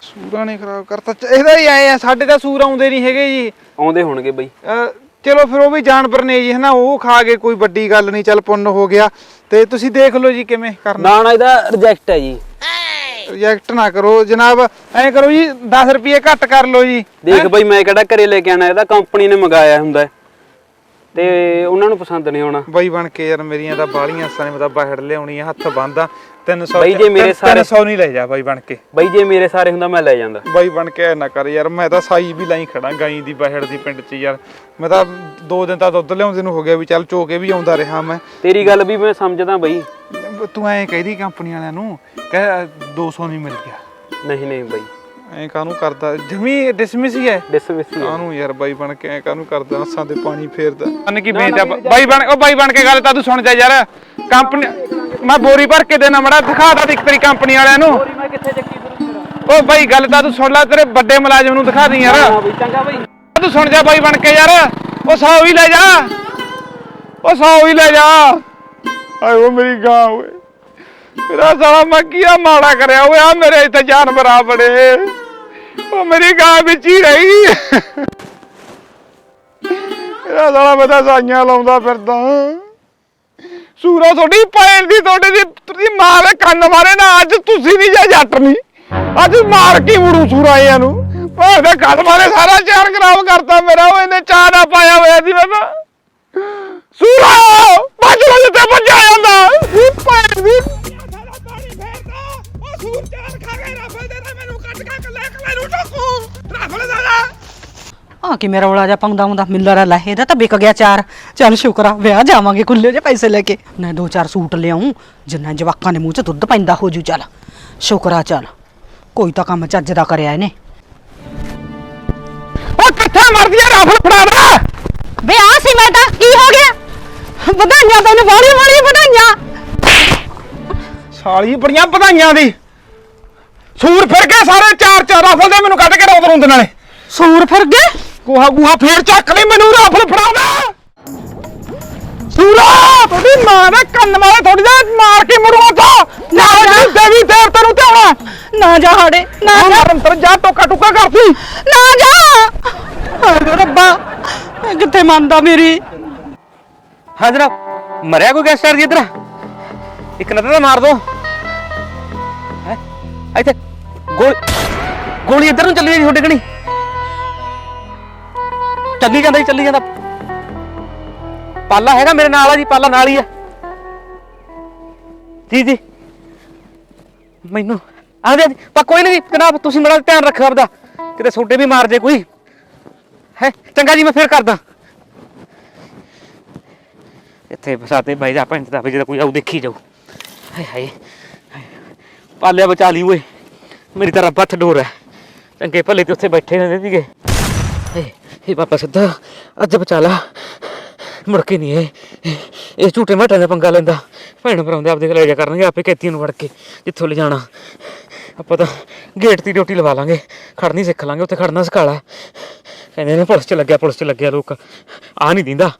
ਸੂਰਾ ਨੇ ਖਰਾਬ ਕਰਤਾ। ਚ- ਇਹਦਾ ਹੀ ਆਏ ਆ ਸਾਡੇ ਤਾਂ ਸੂਰ ਆਉਂਦੇ ਨਹੀਂ ਹੈਗੇ ਜੀ। ਆਉਂਦੇ ਹੋਣਗੇ ਬਈ। ਅਹ ਚਲੋ ਫਿਰ ਉਹ ਵੀ ਜਾਨਵਰ ਨੇ ਜੀ ਹਨਾ ਉਹ ਖਾ ਗਏ ਕੋਈ ਵੱਡੀ ਗੱਲ ਨਹੀਂ ਚੱਲ ਪੁੰਨ ਹੋ ਗਿਆ। ਤੇ ਤੁਸੀਂ ਦੇਖ ਲਓ ਜੀ ਕਿਵੇਂ ਕਰਨਾ। ਨਾ ਨਾ ਇਹਦਾ ਰਿਜੈਕਟ ਹੈ ਜੀ। ਰਿਜੈਕਟ ਨਾ ਕਰੋ। ਜਨਾਬ ਐ ਕਰੋ ਜੀ 10 ਰੁਪਏ ਘੱਟ ਕਰ ਲਓ ਜੀ। ਦੇਖ ਬਈ ਮੈਂ ਕਿਹੜਾ ਘਰੇ ਲੈ ਕੇ ਆਣਾ ਇਹਦਾ ਕੰਪਨੀ ਨੇ ਮੰਗਾਇਆ ਹੁੰਦਾ ਹੈ। ਤੇ ਉਹਨਾਂ ਨੂੰ ਪਸੰਦ ਨਹੀਂ ਆਉਣਾ। ਬਾਈ ਬਣ ਕੇ ਯਾਰ ਮੇਰੀਆਂ ਤਾਂ ਬਾਲੀਆਂ ਸਾਂ ਨੇ ਮੈਂ ਤਾਂ ਬਾਹਰ ਲਿਆਉਣੀ ਆ ਹੱਥ ਬੰਦਾ 300 ਬਾਈ ਜੇ ਮੇਰੇ ਸਾਰੇ- 300 ਨਹੀਂ ਲੈ ਜਾ ਬਾਈ ਬਣ ਕੇ। ਬਈ ਜੇ ਮੇਰੇ ਸਾਰੇ ਹੁੰਦਾ ਮੈਂ ਲੈ ਜਾਂਦਾ। ਬਾਈ ਬਣ ਕੇ ਐ ਨਾ ਕਰ ਯਾਰ ਮੈਂ ਤਾਂ ਸਾਈ ਵੀ ਲਾਈ ਖੜਾ ਗਾਈ ਦੀ ਬਾਹੜ ਦੀ ਪਿੰਡ 'ਚ ਯਾਰ। ਮੈਂ ਤਾਂ ਦੋ ਦਿਨ ਤਾਂ ਦੁੱਧ ਲਿਆਉਂਦੇ ਨੂੰ ਹੋ ਗਿਆ ਵੀ ਚੱਲ ਚੋਕੇ ਵੀ ਆਉਂਦਾ ਰਿਹਾ ਮੈਂ। ਤੇਰੀ ਗੱਲ ਵੀ ਮੈਂ ਸਮਝਦਾ ਬਈ। ਤੂੰ ਐਂ ਕਹਿਦੀ ਕੰਪਨੀ ਵਾਲਿਆਂ ਨੂੰ ਕਹ 200 ਨਹੀਂ ਮਿਲ ਗਿਆ। ਨਹੀਂ ਨਹੀਂ ਬਈ। ਐਂ ਕਾਹਨੂੰ ਕਰਦਾ? ਜਮੀ ਡਿਸਮਿਸ ਹੀ ਹੈ। ਡਿਸਮਿਸ ਹੀ। ਕਾਹਨੂੰ ਯਾਰ ਬਾਈ ਬਣ ਕੇ ਐ ਕਾਹਨੂੰ ਕਰਦਾ? ਅਸਾਂ ਤੇ ਪਾਣੀ ਫੇਰਦਾ। ਅੰਨ ਕੀ ਬੇਚਦਾ ਬਾਈ ਬਣ ਉਹ ਬਾਈ ਬਣ ਕੇ ਗੱਲ ਤਾਂ ਤੂੰ ਸੁਣ ਜਾ ਯਾਰ। ਕੰਪਨੀ ਮੈਂ ਬੋਰੀ ਭਰ ਕੇ ਦੇਣਾ ਮੜਾ ਦਿਖਾ ਦਾ ਤੇਰੀ ਕੰਪਨੀ ਵਾਲਿਆਂ ਨੂੰ। ਮੈਂ ਕਿੱਥੇ ਚੱਕੀ ਫਿਰੂ ਉਹ ਬਾਈ ਗੱਲ ਤਾਂ ਤੂੰ ਸੁਣ ਲੈ ਤੇਰੇ ਵੱਡੇ ਮੁਲਾਜ਼ਮ ਨੂੰ ਦਿਖਾ ਦੀ ਯਾਰ। ਹਾਂ ਬਈ ਚੰਗਾ ਬਈ। ਸੁਣ ਜਾ ਬਾਈ ਬਣ ਕੇ ਯਾਰ। ਉਹ ਸੌ ਵੀ ਲੈ ਜਾ। ਉਹ ਸੌ ਵੀ ਲੈ ਜਾ। ਆਏ ਉਹ ਮੇਰੀ ਗਾਂ ਓਏ। ਮੇਰਾ ਸਾਲਾ ਮੱਕੀਆ ਮਾੜਾ ਕਰਿਆ ਓਏ ਆ ਮੇਰੇ ਇੱਥੇ ਜਾਨਵਰ ਆ ਬੜੇ। ਉਹ ਮੇਰੀ ਗਾਂ ਵਿੱਚ ਹੀ ਰਹੀ। ਮੇਰਾ ਸਾਲਾ ਮੈਂ ਸਾਈਆਂ ਲਾਉਂਦਾ ਫਿਰਦਾ। ਸੂਰਾ ਤੁਹਾਡੀ ਭੈਣ ਦੀ, ਤੁਹਾਡੇ ਦੀ ਤੁਸੀਂ ਮਾਂ ਦੇ ਕੰਨ ਮਾਰੇ ਨਾ, ਅੱਜ ਤੁਸੀਂ ਨਹੀਂ ਜਾਂ ਜੱਟ ਨਹੀਂ ਅੱਜ ਮਾਰ ਕੇ ਮੁੜੂ ਸੂਰਾਇਆਂ ਨੂੰ? ਭੈਣ ਦੇ ਕੰਨ ਮਾਰੇ, ਸਾਰਾ ਚਾਰ ਖਰਾਬ ਕਰਤਾ ਮੇਰਾ, ਉਹ ਇਹਨੇ ਚਾਹ ਨਾ ਪਾਇਆ ਹੋਇਆ ਸੀ ਮੈਂ ਤਾਂ ਸੂਰਾ ਭੱਜ ਲੋ ਜਿੱਥੇ ਭੱਜਿਆ ਜਾਂਦਾ। ਇਹ ਦੀ ਸੂਰ ਚਾਰ ਖਾ ਕੇ ਰਾਫਲ ਦੇ ਤਾਂ ਮੈਨੂੰ ਆ ਕਿ ਮੇਰਾ ਰੌਲਾ ਜਾ ਪੰਗਦਾ ਹੁੰਦਾ ਮਿਲਰ ਲੈ ਇਹਦਾ ਤਾਂ ਵਿਕ ਗਿਆ ਚਾਰ। ਚੱਲ ਸ਼ੁਕਰ ਆ ਵਿਆਹ ਜਾਵਾਂਗੇ ਕੁੱਲੇ ਜੇ ਪੈਸੇ ਲੈ ਕੇ। ਨਾ ਦੋ ਚਾਰ ਸੂਟ ਲਿਆਉਂ ਜਿੰਨਾ ਜਵਾਕਾਂ ਦੇ ਮੂੰਹ 'ਚ ਦੁੱਧ ਪੈਂਦਾ ਹੋ ਜੂ ਚੱਲ। ਸ਼ੁਕਰ ਆ ਚੱਲ। ਕੋਈ ਤਾਂ ਕੰਮ ਚੱਜ ਦਾ ਕਰਿਆ ਇਹਨੇ। ਉਹ ਕਿੱਥੇ ਮਰਦੀ ਆ ਰਾਫਲ ਫੜਾ ਦੇ। ਵੇ ਆ ਸੀ ਮੈਂ ਤਾਂ ਕੀ ਹੋ ਗਿਆ? ਵਧਾਈਆਂ ਤੈਨੂੰ ਵਾਲੀ ਵਾਲੀ ਵਧਾਈਆਂ। ਸਾਲੀ ਬੜੀਆਂ ਵਧਾਈਆਂ ਦੀ। ਸੂਰ ਫਿਰ ਗਏ ਸਾਰੇ ਚਾਰ ਚਾਰ ਰਾਫਲ ਦੇ ਮੈਨੂੰ ਕੱਢ ਕੇ ਰੋਦ ਰੋਂਦੇ ਨਾਲੇ। ਸੂਰ ਫਿਰ ਗਏ? ਗੋਹਾ ਗੂਹਾ ਫੇਰ ਚੱਕ ਲਈ ਮੈਨੂੰ ਰਾਫਲ ਫੜਾ ਦੇ। ਸੂਰਾ ਤੁਹਾਡੀ ਮਾਂ ਦੇ ਕੰਨ ਮਾਰੇ ਥੋੜੀ ਜਿਹੀ ਮਾਰ ਕੇ ਮਰੂਆ ਤਾ। ਨਾ ਦੇਵੀ ਦੇਵਤਾ ਨੂੰ ਧਿਆਉਣਾ। ਨਾ ਜਾ ਹਾੜੇ ਨਾ ਜਾ। ਅੰਤਰ ਜਾ ਟੋਕਾ ਟੁਕਾ ਕਰਦੀ ਨਾ ਜਾ। ਹਾਏ ਰੱਬਾ ਕਿੱਥੇ ਮੰਨਦਾ ਮੇਰੀ? ਹਾਂ ਜਨਾਬ ਮਰਿਆ ਕੋਈ ਗੈਸਟਰ ਜੀ ਇੱਧਰ? ਇੱਕ ਨਜ਼ਰ ਤਾਂ ਮਾਰ ਦੋ। ਹੈ? ਇੱਥੇ ਗੋਲੀ ਗੋਲੀ ਇੱਧਰ ਨੂੰ ਚੱਲੀ ਜੀ ਤੁਹਾਡੇ ਕਣੀ। ਚੱਲੀ ਜਾਂਦਾ ਜੀ, ਚੱਲੀ ਜਾਂਦਾ। ਪਾਲਾ ਹੈਗਾ ਮੇਰੇ ਨਾਲ ਆ ਜੀ, ਪਾਲਾ ਨਾਲ ਹੀ ਆ। ਜੀ ਜੀ। ਮੈਨੂੰ ਆਂਦੇ ਪਰ ਕੋਈ ਨਹੀਂ ਜਨਾਬ, ਤੁਸੀਂ ਮੇਰਾ ਧਿਆਨ ਰੱਖੋ ਆਪਦਾ। ਕਿਤੇ ਛੋਟੇ ਵੀ ਮਾਰ ਜੇ ਕੋਈ। ਹੈ? ਚੰਗਾ ਜੀ, ਮੈਂ ਫੇਰ ਕਰਦਾ। ਇੱਥੇ ਫਸਾਤੇ ਬਾਈ ਜਾ ਪੈਂਟ ਦਾ ਵੀ ਜਦੋਂ ਕੋਈ ਆਉ ਦੇਖੀ ਜਾਊ। ਹਾਏ। ਹਾਏ। ਪਾਲਿਆ ਬਚਾ ਲਈ ਓਏ। ਮੇਰੀ ਤਾਂ ਰੱਬਾ ਠਡੋਰ ਹੈ। ਚੰਗੇ ਭਲੇ ਤੇ ਉੱਥੇ ਬੈਠੇ ਰਹਿੰਦੇ ਸੀਗੇ। ਇਹ ਬਾਬਾ ਸਿੱਧਾ, ਅੱਜ ਬਚਾ ਲਾ। ਮੁੜ ਕੇ ਨਹੀਂ ਇਹ। ਇਹ ਝੂਟੇ ਮਟਾਂ ਦਾ ਪੰਗਾ ਲੈਂਦਾ। ਭੈਣ ਭਰਾਉਂਦੇ ਆਪਦੇ ਕੋਲ ਜਾ ਕਰਨਗੇ, ਆਪੇ ਕੈਤੀਆਂ ਨੂੰ ਵੜ ਕੇ ਜਿੱਥੋਂ ਲੈ ਜਾਣਾ। ਆਪਾਂ ਤਾਂ ਗੇਟ ਦੀ ਡਿਊਟੀ ਲਵਾ ਲਾਂਗੇ। ਖੜਨੀ ਸਿੱਖ ਲਾਂਗੇ, ਉੱਥੇ ਖੜਨਾ ਸਿਖਾਲਾ ਕਹਿੰਦੇ ਨੇ ਪੁਲਿਸ 'ਚ ਲੱਗਿਆ, ਪੁਲਿਸ 'ਚ ਲੱਗਿਆ ਲੋਕ। ਆ ਨਹੀਂ ਦਿੰਦਾ।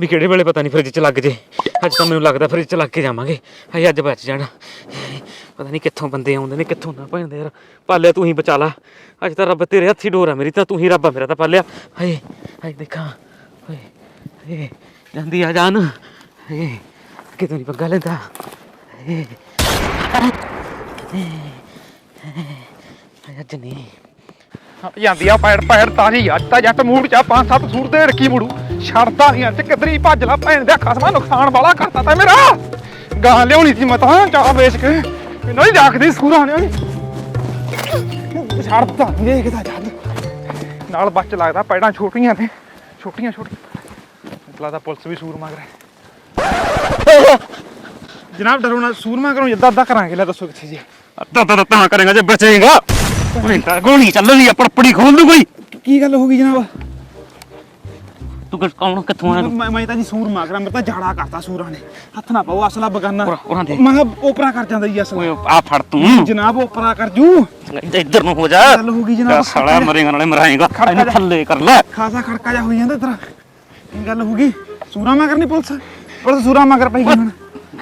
ਵੀ ਕਿਹੜੇ ਵੇਲੇ ਪਤਾ ਨਹੀਂ ਫ੍ਰਿਜ 'ਚ ਲੱਗ ਜੇ। ਅੱਜ ਤਾਂ ਮੈਨੂੰ ਲੱਗਦਾ ਫ੍ਰਿਜ 'ਚ ਲੱਗ ਕੇ ਜਾਵਾਂਗੇ। ਹਾਏ, ਅੱਜ ਬਚ ਜਾਣਾ। ਪਤਾ ਨਹੀਂ ਕਿੱਥੋਂ ਬੰਦੇ ਆਉਂਦੇ ਨੇ, ਕਿੱਥੋਂ ਨਾ ਭੈਣਦੇ ਯਾਰ। ਪਾਲਿਆ ਤੂੰ ਹੀ ਬਚਾ ਲਾ। ਅੱਜ ਤਾਂ ਰੱਬ ਤੇਰੇ ਹੱਥੀ ਡੋਰ ਆ ਮੇਰੀ, ਤਾਂ ਤੂੰ ਹੀ ਰੱਬ ਆ, ਮੇਰਾ ਤਾਂ ਪਾਲਿਆ। ਹਾਏ ਹਾਏ ਦੇਖਾਂ। ਹਾਏ ਹਾਏ, ਜਾਂਦੀ ਆ ਜਾਨ। ਹਾਏ, ਕਿਤੋਂ ਨਹੀਂ ਪੰਗਾ ਲੈਂਦਾ। ਹਾਏ ਹਾਏ ਅੱਜ ਨਹੀਂ ਜਾਂਦੀ ਆ ਪੈੜ ਪੈੜ ਤਾਰੀ ਅੱਜ ਤਾਂ ਜੱਟ ਮੂਡ ਚ ਪੰਜ ਸੱਤ ਸੂਰ ਤੇ ਰੱਖੀ ਮੁੜੂ। ਛੱਡਦਾ ਨਹੀਂ ਅੱਜ, ਕਿੱਧਰੀ ਭੱਜ ਲਾ, ਭੈਣ ਦੇ ਖਸਮਾ ਨੁਕਸਾਨ ਵਾਲਾ ਕਰਤਾ ਤਾ ਮੇਰਾ। ਗਾਂ ਲਿਆਉਣੀ ਸੀ ਮੈਂ ਤਾਂ, ਚਾਹ ਵੇਚ ਕੇ। ਮੈਨੂੰ ਹੀ ਰੱਖਦੀ ਸੂਰਾਂ ਨੇ ਉਹਨੇ ਛੱਡਦਾ ਨੀ ਦੇਖਦਾ ਜੱਦ ਨਾਲ ਬੱਚ ਲੱਗਦਾ ਪੈੜਾਂ ਛੋਟੀਆਂ ਨੇ ਛੋਟੀਆਂ ਛੋਟੀਆਂ ਲੱਗਦਾ ਪੁਲਿਸ ਵੀ ਸੂਰ ਮੰਗ ਰਿਹਾ ਜਨਾਬ ਡਰੋ ਨਾ ਸੂਰਮਾ ਕਰੋ ਜਿੱਦਾਂ ਅੱਧਾ ਕਰਾਂਗੇ ਲੈ ਦੱਸੋ ਕਿੱਥੇ ਜੀ ਤਾਂ ਤਾਂ ਤਾਂ ਕਰੇਗਾ ਜੇ ਬਚੇਗਾ ਮੈਂ ਤਾਂ ਗੋਲੀ ਚੱਲ ਰਹੀ ਆ ਪੜਪੜੀ ਖੋਲ ਦੂ ਕੋਈ ਕੀ ਗੱਲ ਹੋ ਗਈ ਜਨਾਬ ਤੂੰ ਕਿਸ ਕੌਣ ਕਿੱਥੋਂ ਆਇਆ ਤੂੰ? ਮੈਂ ਮੈਂ ਤਾਂ ਜੀ ਸੂਰ ਮਾਗ ਰਿਹਾ ਮੈਂ ਤਾਂ ਝਾੜਾ ਕਰਤਾ ਸੂਰਾਂ ਨੇ। ਹੱਥ ਨਾ ਪਾਓ ਅਸਲਾ ਬਗਾਨਾ। ਉਰਾਂ- ਉਰਾਂ ਦੇ। ਮੈਂ ਕਿਹਾ ਓਪਰਾ ਕਰ ਜਾਂਦਾ ਜੀ ਅਸਲਾ। ਓਏ ਆ ਫੜ ਤੂੰ। ਜਨਾਬ ਓਪਰਾ ਕਰ ਜੂ। ਇੱਧਰ- ਇੱਧਰ ਨੂੰ ਹੋ ਜਾ। ਗੱਲ ਹੋ ਗਈ ਜਨਾਬ। ਸਾਲਾ ਮਰੇਗਾ ਨਾਲੇ ਮਰਾਏਗਾ। ਇਹਨੂੰ। ਥੱਲੇ ਕਰ ਲੈ। ਖਾਸਾ ਖੜਕਾ ਜਾ ਹੋਈ ਜਾਂਦਾ ਇਧਰ ਕੀ ਗੱਲ ਹੋ ਗਈ? ਸੂਰਾ ਮਗਰ ਨਹੀਂ ਪੁਲਿਸ? ਪੁਲਿਸ ਸੂਰਾ ਮਗਰ ਪਈ ਗਈ ਹੁਣ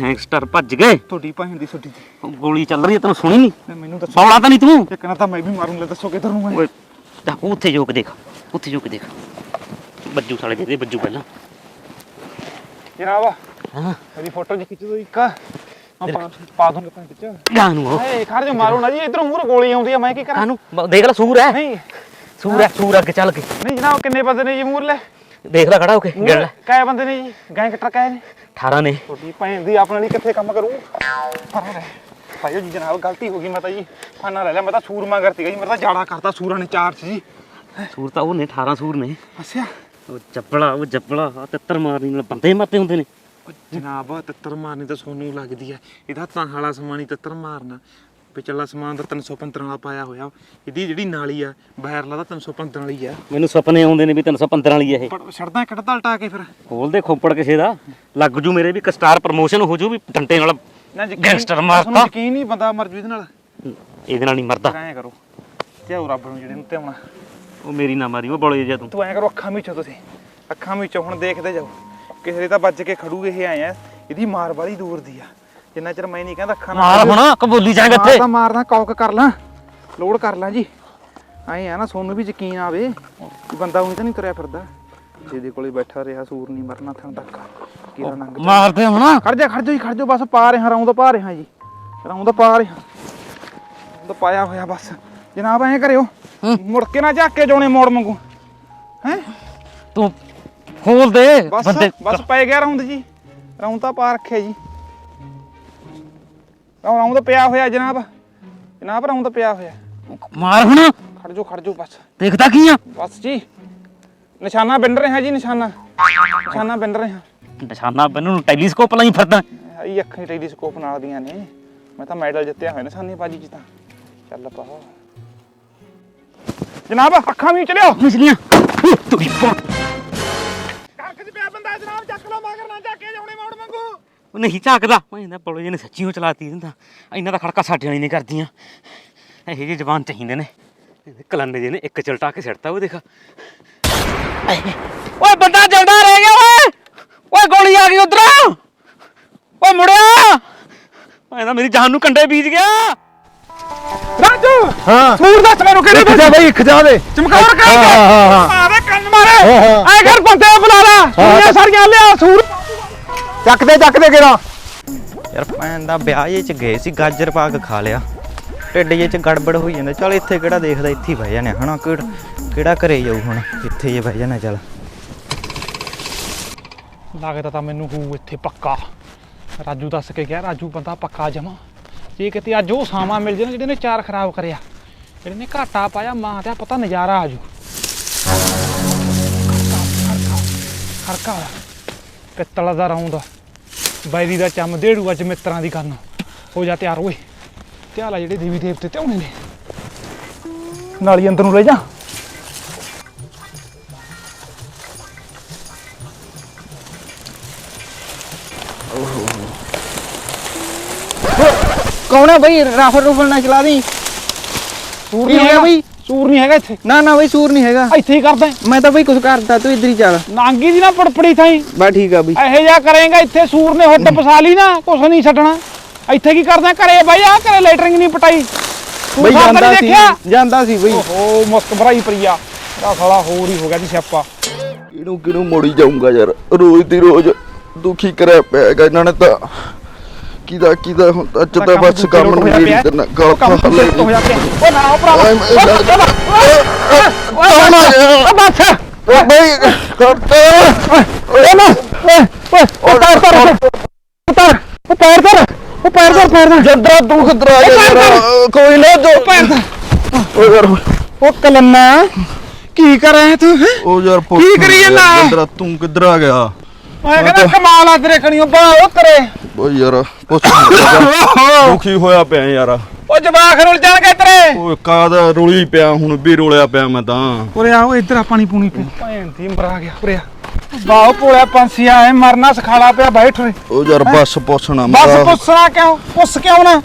ਗੈਂਗਸਟਰ ਭੱਜ ਗਏ। ਤੁਹਾਡੀ ਭੈਣ ਦੀ ਛੁੱਟੀ ਉਹ ਗੋਲੀ ਚੱਲ ਰਹੀ ਹੈ ਤੈਨੂੰ ਸੁਣੀ ਨਹੀਂ ਤੇ ਮੈਨੂੰ ਦੱਸੋ। ਬੌਲਾ ਤਾਂ ਨਹੀਂ ਤੂੰ? ਇੱਕ ਨਾ ਤਾਂ ਮੈਂ ਵੀ ਮਾਰੂੰਗਾ ਦੱਸੋ ਕਿੱਧਰ ਨੂੰ ਮੈਂ। ਓਏ ਜਾ ਉੱਥੇ ਜੋ ਕੇ ਦੇਖ ਉੱਥੇ ਜੋ ਕੇ ਦੇਖ। ਬੱਜੂ ਸਾਲੇ ਦੇ ਬੱਜੂ ਪਹਿਲਾਂ। ਜਨਾਬ ਹਾਂ। ਮੇਰੀ ਫੋਟੋ ਜੀ ਖਿੱਚ ਦੋ ਇੱਕ। ਆਪਾਂ ਪਾ ਦੂੰਗਾ ਭੈਣ ਵਿੱਚ। ਗਾਂ ਨੂੰ ਉਹ। ਏ ਖੜ ਜਾ ਮਾਰੋ ਨਾ ਜੀ ਇਧਰੋਂ ਮੂਹਰੇ ਗੋਲੀ ਆਉਂਦੀ ਆ ਮੈਂ ਕੀ ਕਰਾਂ? ਕਾਨੂੰ ਦੇਖ ਲੈ ਸੂਰ ਹੈ। ਨਹੀਂ। ਸੂਰ ਹੈ ਸੂਰ ਅੱਗੇ ਚੱਲ ਕੇ। ਨਹੀਂ ਜਨਾਬ ਕਿੰਨੇ ਬੰਦੇ ਨੇ ਜੀ ਮੂਹਰਲੇ ਦੇਖ ਲੈ ਖੜਾ ਹੋ ਕੇ ਗਿਣ ਲੈ। ਕਾਏ ਬੰਦੇ ਨੇ ਜੀ? ਗੈਂਗਸਟਰ ਕਾਏ ਨੇ? 18 ਨੇ। ਤੁਹਾਡੀ ਭੈਣ ਦੀ ਆਪਣੇ ਲਈ ਕਿੱਥੇ ਕੰਮ ਕਰੂ? ਪਰ ਭਾਈਓ ਜੀ ਜਨਾਬ ਗਲਤੀ ਹੋ ਗਈ ਮੈਂ ਤਾਂ ਜੀ ਫਾਨਾ ਲੈ ਲਿਆ ਮੈਂ ਤਾਂ ਸੂਰਮਾ ਕਰਤੀ ਜੀ ਮੇਰਾ ਤਾਂ ਜਾੜਾ ਕਰਤਾ ਸੂਰਾਂ ਨੇ ਚਾਰ ਜੀ। ਸੂਰ ਤਾਂ ਉਹ ਨੇ 18 ਸੂਰ ਨੇ। ਅੱਛਾ। ਉਹ ਜੱਬਲਾ ਉਹ ਜੱਬਲਾ ਆ ਤਿੱਤਰ ਮਾਰਨੀ ਨਾਲ ਬੰਦੇ ਮਰਦੇ ਹੁੰਦੇ ਨੇ। ਉਹ ਜਨਾਬ ਤਿੱਤਰ ਮਾਰਨੀ ਤਾਂ ਸੋਨੂੰ ਲੱਗਦੀ ਹੈ ਇਹਦਾ ਤਾਂ ਹਾਲਾ ਸਮਾਨ ਤਿੱਤਰ ਮਾਰਨਾ। ਵਿਚਲਾ ਸਮਾਨ ਤਾਂ 315 ਵਾਲਾ ਪਾਇਆ ਹੋਇਆ। ਇਹਦੀ ਜਿਹੜੀ ਨਾਲੀ ਆ ਬਾਹਰਲਾ ਤਾਂ 315 ਵਾਲੀ ਆ ਮੈਨੂੰ ਸੁਪਨੇ ਆਉਂਦੇ ਨੇ ਵੀ 315 ਵਾਲੀ ਇਹ। ਪਰ ਛੱਡਦਾ ਕੱਢਦਾ ਲਟਾ ਕੇ ਫਿਰ। ਖੋਲ ਦੇ ਖੋਪੜ ਕਿਸੇ ਦਾ। ਲੱਗ ਜੂ ਮੇਰੇ ਵੀ ਇੱਕ ਸਟਾਰ ਪ੍ਰਮੋਸ਼ਨ ਹੋ ਜੂ ਵੀ ਡੰਟੇ ਨਾਲ ਨਾ ਯਕੀਨ- ਗੈਂਗਸਟਰ ਤੁਹਾਨੂੰ ਮਾਰਤਾ। ਯਕੀਨ ਨਹੀਂ ਬੰਦਾ ਮਰ ਜੂ ਇਹਦੇ ਨਾਲ। ਇਹਦੇ ਨਾਲ ਨਹੀਂ ਮਰਦਾ। ਐਂ ਕਰੋ। ਧਿਆਓ ਰੱਬ ਨੂੰ ਜਿਹੜੇ ਨੂੰ ਧਿਆਉਣਾ। ਉਹ ਮੇਰੀ ਨਾ ਮਾਰੀ ਉਹ ਬੋਲੇ ਜਾ ਤੂੰ। ਤੂੰ ਐਂ ਕਰੋ ਅੱਖਾਂ ਮੀਚੋ ਤੁਸੀਂ। ਅੱਖਾਂ ਮੀਚੋ ਹੁਣ ਦੇਖਦੇ ਜਾਓ। ਕਿਸੇ ਦੇ ਤਾਂ ਵੱਜ ਕੇ ਖੜੂਗੇ ਇਹ ਆਏ ਆ ਇਹਦੀ ਮਾਰ ਵਾਲੀ ਦੂਰ ਦੀ ਆ। ਜਿੰਨਾ ਚਿਰ ਮੈਂ ਨਹੀਂ ਕਹਿੰਦਾ ਅੱਖਾਂ ਮਾਰ ਹੁਣ ਕਬੂਲੀ ਜਾਏਗਾ ਮਾਰ ਇੱਥੇ। ਤਾਂ ਮਾਰਦਾ ਕੌਕ ਕਰ ਲਾਂ। ਲੋਡ ਕਰ ਲਾਂ ਜੀ। ਐਂ ਆ ਨਾ ਸੋਨੂੰ ਵੀ ਯਕੀਨ ਆਵੇ। ਕਿ ਬੰਦਾ ਉਹੀ ਤਾਂ ਨਹੀਂ ਤੁਰਿਆ ਫਿਰਦਾ। ਜਿਹਦੇ ਕੋਲੇ ਬੈਠਾ ਰਿਹਾ ਸੂਰ ਨਹੀਂ ਮਰਨਾ ਥਣ ਤੱਕ ਕੀਰਾ ਨੰਗ ਮਾਰਦੇ ਹੁਣ। ਖੜ ਜਾ ਖੜ ਜਾ ਜੀ ਖੜ ਜਾ। ਬਸ ਪਾ ਰਿਹਾ ਰੌਂ ਤਾਂ ਪਾ ਰਿਹਾ ਜੀ। ਰੌਂ ਤਾਂ ਪਾ ਰਿਹਾ। ਰੌਂ ਤਾਂ ਪਾਇਆ ਹੋਇਆ ਬਸ। ਜਨਾਬ ਐਂ ਕਰਿਓ। ਮੁੜ ਕੇ ਨਾ ਝਾਕੇ ਜਾਉਣੇ ਮੋੜ ਮੰਗੂ ਹੈ? ਤੂੰ ਖੋਲ ਦੇ ਬਸ ਬੰਦੇ ਬਸ ਪੈ ਗਿਆ ਰੌਂਦ ਜੀ। ਰੌਂ ਤਾਂ ਪਾ ਰੱਖਿਆ ਜੀ। ਰੌਂ ਰੌਂ ਤਾਂ ਪਿਆ ਹੋਇਆ ਜਨਾਬ। ਜਨਾਬ ਰੌਂ ਤਾਂ ਪਿਆ ਹੋਇਆ। ਮਾਰ ਹੁਣ। ਖੜ ਜਾਓ ਖੜ ਜਾਓ ਬਸ। ਦੇਖਦਾ ਕੀ ਆ? ਬਸ ਜੀ। ਨਿਸ਼ਾਨਾ ਬਿੰਨ ਰਹੇ ਹਾਂ ਜੀ ਨਿਸ਼ਾਨਾ। ਨਿਸ਼ਾਨਾ ਬਿੰਨ ਰਹੇ। ਹਾਂ ਨਿਸ਼ਾਨਾ ਬੰਨੂ ਨੂੰ ਟੈਲੀਸਕੋਪ ਲਾਈ ਫਿਰਦਾ। ਆਈ ਅੱਖਾਂ ਟੈਲੀਸਕੋਪ ਨਾਲ ਦੀਆਂ ਨੇ। ਮੈਂ ਤਾਂ ਮੈਡਲ ਜਿੱਤਿਆ ਹੋਇਆ ਨਿਸ਼ਾਨੇ ਬਾਜੀ ਚ ਤਾਂ। ਚੱਲ ਪਾ ਜਨਾਬ ਅੱਖਾਂ ਵੀ ਚਲਿਓ ਮਛਲੀਆਂ ਤੂੰ ਕੱਖ ਚ ਪਿਆ ਬੰਦਾ ਜਨਾਬ ਚੱਕ ਲਓ ਮਗਰ ਨਾ ਚੱਕੇ ਜਾਉਣੇ ਮੋੜ ਮੰਗੂ ਉਹ ਨਹੀਂ ਝਾਕਦਾ ਮੈਂ ਇਹਦਾ ਪੜੋ ਜਿਹਨੇ ਸੱਚੀ ਉਹ ਚਲਾਤੀ ਦਿੰਦਾ ਇਹਨਾਂ ਦਾ ਖੜਕਾ ਸਾਡੇ ਵਾਲੀ ਨਹੀਂ ਕਰਦੀਆਂ। ਇਹੋ ਜਿਹੇ ਜਵਾਨ ਚਾਹੀਦੇ ਨੇ। ਕਲੰਨੇ ਜਿਹੇ ਨੇ ਇੱਕ ਚਲਟਾ ਕੇ ਸਿੱਟਤਾ ਉਹ ਦੇਖ। ਓਏ ਬੰਦਾ ਜਲਦਾ ਰਹਿ ਗਿਆ ਓਏ। ਓਏ ਗੋਲੀ ਆ ਗਈ ਉਧਰੋਂ। ਓਏ ਮੁੜਿਆ। ਮੈਂ ਤਾਂ ਮੇਰੀ ਜਾਨ ਨੂੰ ਕੰਡੇ ਬੀਜ ਗਿਆ। ਰਾਜੂ! ਹਾਂ। ਸੂਰ ਦੱਸ ਮੈਨੂੰ ਕਿਹੜੇ ਖਿਚਾ ਬਈ ਖਿਚਾ ਦੇ। ਚਮਕੌਰ ਕਰ ਹਾਂ, ਹਾਂ, ਹਾਂ, ਹਾਂ। ਮਾਰੇ ਕੰਨ ਮਾਰੇ। ਹਾਂ, ਹਾਂ। ਐ ਕਰ ਬੰਦੇ ਬੁਲਾ ਲਾ। ਸੁਣੀਆਂ ਸਾਰੀਆਂ ਲਿਆ ਸੂਰ। ਚੱਕ ਦੇ ਚੱਕ ਦੇ ਕਿਹੜਾ ਯਾਰ ਭੈਣ ਦਾ ਵਿਆਹ ਜੇ ਚ ਗਏ ਸੀ ਗਾਜਰ ਪਾ ਕੇ ਖਾ ਲਿਆ। ਢਿੱਡ ਜੇ ਚ ਗੜਬੜ ਹੋਈ ਜਾਂਦਾ। ਚਲ ਇੱਥੇ ਕਿਹੜਾ ਦੇਖਦਾ? ਇੱਥੇ ਹੀ ਬਹਿ ਜਾਣੇ ਹਨਾ? ਕਿਹੜਾ ਕਿਹੜਾ ਘਰੇ ਜਾਊ ਹੁਣ? ਇੱਥੇ ਜੇ ਬਹਿ ਜਾਣਾ ਚੱਲ। ਲੱਗਦਾ ਤਾਂ ਮੈਨੂੰ ਹੂ ਇੱਥੇ ਪੱਕਾ। ਰਾਜੂ ਦੱਸ ਕੇ ਗਿਆ ਰਾਜੂ ਬੰਦਾ ਪੱਕਾ ਜਮਾ। ਜੇ ਕਿਤੇ ਅੱਜ ਉਹ ਸਾਮਾ ਮਿਲ ਜੇ ਨਾ ਜਿਹੜੇ ਨੇ ਚਾਰ ਖਰਾਬ ਕਰਿਆ। ਜਿਹੜੇ ਨੇ ਘਾਟਾ ਪਾਇਆ, ਮਾਂ ਦਾ ਪਤਾ ਨਜ਼ਾਰਾ ਆਜੂ ਖੜਕਾ ਹੋਇਆ ਪਿੱਤਲ ਦਾ ਰੌਂਦ ਬੈਰੀ ਦਾ ਚੰਮ ਦੇੜੂ ਅੱਜ ਮਿੱਤਰਾਂ ਦੀ ਕਰਨ ਹੋ ਜਾ ਤਿਆਰ, ਓਏ। ਧਿਆਲਾ ਜਿਹੜੇ ਦੇਵੀ ਦੇਵਤੇ ਤੇ ਆਉਣੇ ਨੇ। ਨਾਲੀ ਅੰਦਰ ਨੂੰ ਲੈ ਜਾ। ਕੌਣ ਹੈ ਬਈ? ਰਾਫਲ ਰੂਫਲ ਨਾ ਚਲਾ ਦੀ ਸੂਰ ਨਹੀਂ ਹੈਗਾ ਬਈ? ਸੂਰ ਨਹੀਂ ਹੈਗਾ ਇੱਥੇ। ਨਾ ਨਾ ਬਈ ਸੂਰ ਨਹੀਂ ਹੈਗਾ। ਇੱਥੇ ਹੀ ਕਰਦਾ ਮੈਂ ਤਾਂ ਬਈ ਕੁਝ ਕਰਦਾ ਤੂੰ ਇੱਧਰ ਹੀ ਚੱਲ। ਨਾਂਗੀ ਦੀ ਨਾ ਪੜਪੜੀ ਥਾਈ। ਬਾ ਠੀਕ ਆ ਬਈ। ਇਹੋ ਜਿਹਾ ਕਰੇਗਾ ਇੱਥੇ ਸੂਰ ਨੇ ਹੁੱਟ ਪਸਾ ਲਈ ਨਾ ਕੁਛ ਨਹੀਂ ਛੱਡਣਾ। ਇੱਥੇ ਕੀ ਕਰਦਾ? ਘਰੇ ਬਾਈ ਆ ਘਰੇ ਲੈਟਰਿੰਗ ਨਹੀਂ ਪਟਾਈ। ਬਈ ਜਾਂਦਾ ਸੀ ਜਾਂਦਾ ਸੀ ਬਈ। ਓਹੋ ਮੁਸਕ ਭਰਾਈ ਪਰੀਆ। ਦਾ ਸਾਲਾ ਹੋਰ ਹੀ ਹੋ ਗਿਆ ਜੀ ਸਿਆਪਾ। ਕਿਹਨੂੰ ਕਿਹਨੂੰ ਮੋੜੀ ਜਾਊਂਗਾ ਯਾਰ? ਰੋਜ਼ ਦੀ ਰੋਜ਼ ਦੁਖੀ ਕਰਿਆ ਪਿਆ ਹੈਗਾ ਇਹਨਾਂ ਨੇ ਤਾਂ। ਕਿਦਾ ਕਿਦਾ ਹੁਣ ਤਾਂ ਅੱਜ ਤਾਂ ਬਸ ਕੰਮ ਨੂੰ ਮੇਰੀ ਕਰਨਾ ਗਲ ਕੰਮ ਫੜ ਤੋਂ ਹੋ ਜਾ ਓ ਨਾ ਉਹ ਭਰਾਵਾ ਓਏ ਨਾ- ਬਸ। ਓ ਬਈ ਕਰਤਾ ਓਏ ਨਾ ਓਏ ਓਏ ਉਹ ਪੈਰ ਧਰ ਉਤਾਰ ਉਹ ਪੈਰ ਧਰ ਉਹ ਪੈਰ ਧਰ ਪੈਰ ਧਰ ਜੰਦਰਾ ਦੁੱਖ ਦਰਾ ਕੋਈ ਨਾ ਜੋ। ਪੈਰ ਧਰ ਓ ਯਾਰ ਉਹ ਕਲੰਨਾ ਕੀ ਕਰ ਰਿਹਾ ਤੂੰ ਹੈਂ? ਓ ਯਾਰ ਕੀ ਕਰੀ ਜਾਂਦਾ? ਤੂੰ ਕਿੱਧਰ ਆ ਗਿਆ? ਮੈਂ ਕਹਿੰਦਾ ਕਮਾਲ ਆ ਤੇਰੇ ਕਣੀਓ ਬਾ ਉਹ ਤੇਰੇ ਓ ਯਾਰ ਪੁੱਛ ਦੁਖੀ ਹੋਇਆ ਪਿਆ ਯਾਰ? ਉਹ ਜਵਾਖ ਰੁਲ ਜਾਣਗੇ ਤੇਰੇ ਓ ਕਾਦਾ ਰੋਲੀ ਪਿਆ ਹੁਣ ਵੀ ਰੋਲਿਆ ਪਿਆ ਮੈਂ ਤਾਂ। ਉਰੇ ਆ ਉਹ ਇੱਧਰ ਆ ਪਾਣੀ ਪੂਣੀ ਪੀ। ਭੈਣ ਦੀ ਮਰਾ ਗਿਆ ਉਰੇ ਆ। ਬਾਹ ਪੋਲਿਆ ਪੰਛੀਆ ਐ ਮਰਨਾ ਸਖਾਲਾ ਪਿਆ ਬੈਠ ਰੇ ਓ ਯਾਰ ਬਸ ਪੁੱਛਣਾ ਬਸ ਮੇਰਾ- ਪੁੱਛਣਾ ਕਿਉਂ? ਪੁੱਛ ਕਿਉਂ ਨਾ?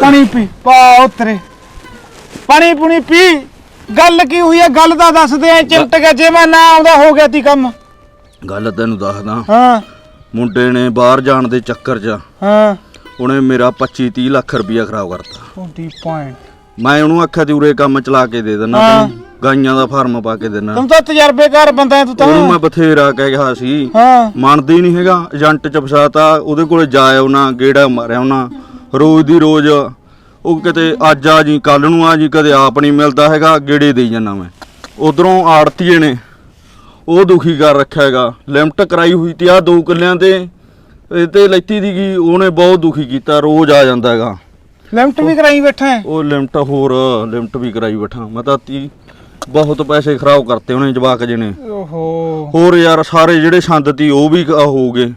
ਪਾਣੀ ਪੀ ਬਾਹ ਤੇਰੇ ਪਾਣੀ ਪੂਣੀ ਪੀ। ਗੱਲ ਕੀ ਹੋਈ ਹੈ ਗੱਲ ਤਾਂ ਦੱਸ ਦੇ ਐ ਚਿਮਟ ਗਿਆ ਜੇ ਮੈਂ ਨਾ ਆਉਂਦਾ ਹੋ ਗਿਆ ਤੀ ਕੰਮ। ਗੱਲ ਤੈਨੂੰ ਦੱਸਦਾ। ਹਾਂ। ਮੁੰਡੇ ਨੇ ਬਾਹਰ ਜਾਣ ਦੇ ਚੱਕਰ 'ਚ ਹਾਂ। ਉਹਨੇ ਮੇਰਾ 25 30 ਲੱਖ ਰੁਪਇਆ ਖਰਾਬ ਕਰਤਾ। 20 ਪੁਆਇੰਟ ਮੈਂ ਉਹਨੂੰ ਆਖਿਆ ਤੇ ਉਰੇ ਕੰਮ ਚਲਾ ਕੇ ਦੇ ਦੇਣਾ ਹਾਂ। ਤੈਨੂੰ ਗਾਈਆਂ ਦਾ ਫਾਰਮ ਪਾ ਕੇ ਦੇਣਾ ਤੂੰ ਤਾਂ ਤਜਰਬੇਕਾਰ ਬੰਦਾ ਹੈ ਤੂੰ ਤਾਂ। ਉਹਨੂੰ ਮੈਂ ਬਥੇਰਾ ਕਹਿ ਗਿਆ ਸੀ। ਹਾਂ। ਮੰਨਦਾ ਨਹੀਂ ਹੈਗਾ ਏਜੰਟ ਚ ਫਸਾਤਾ ਉਹਦੇ ਕੋਲੇ ਜਾਇਓ ਨਾ ਗੇੜਾ ਮਾਰਿਆ ਉਹਨਾਂ। ਰੋਜ਼ ਦੀ ਰੋਜ਼ ਉਹ ਕਿਤੇ ਅੱਜ ਆ ਜੀ ਕੱਲ ਨੂੰ ਆ ਜੀ ਕਦੇ ਆਪ ਨਹੀਂ ਮਿਲਦਾ ਹੈਗਾ ਗੇੜੇ ਦੇਈ ਜਾਂਦਾ ਮੈਂ। ਉਧਰੋਂ ਆੜਤੀਏ ਨੇ ਉਹ ਦੁਖੀ ਕਰ ਰੱਖਿਆ ਹੈਗਾ। ਲਿਮਟ ਕਰਾਈ ਹੋਈ ਤੇ ਆ ਦੋ ਕਿੱਲਿਆਂ ਤੇ। ਇਹ ਤੇ ਲੈਤੀ ਦੀਗੀ ਉਹਨੇ ਬਹੁਤ ਦੁਖੀ ਕੀਤਾ ਰੋਜ਼ ਆ ਜਾਂਦਾ ਹੈਗਾ। ਲਿਮਟ ਵੀ ਕਰਾਈ ਬੈਠਾ ਹੈ? ਉਹ ਲਿਮਟ ਹੋਰ ਲਿਮਟ ਵੀ ਕਰਾਈ ਬੈਠਾ। ਮੈਂ ਤਾਂ ਤੀ ਬਹੁਤ ਪੈਸੇ ਖਰਾਬ ਕਰਤੇ ਉਹਨੇ ਜਵਾਕ ਜੀ ਨੇ ਓਹੋ। ਹੋਰ ਯਾਰ ਸਾਰੇ ਜਿਹੜੇ ਛੰਦ ਤੀ ਉਹ ਵੀ ਹੋ ਗਏ।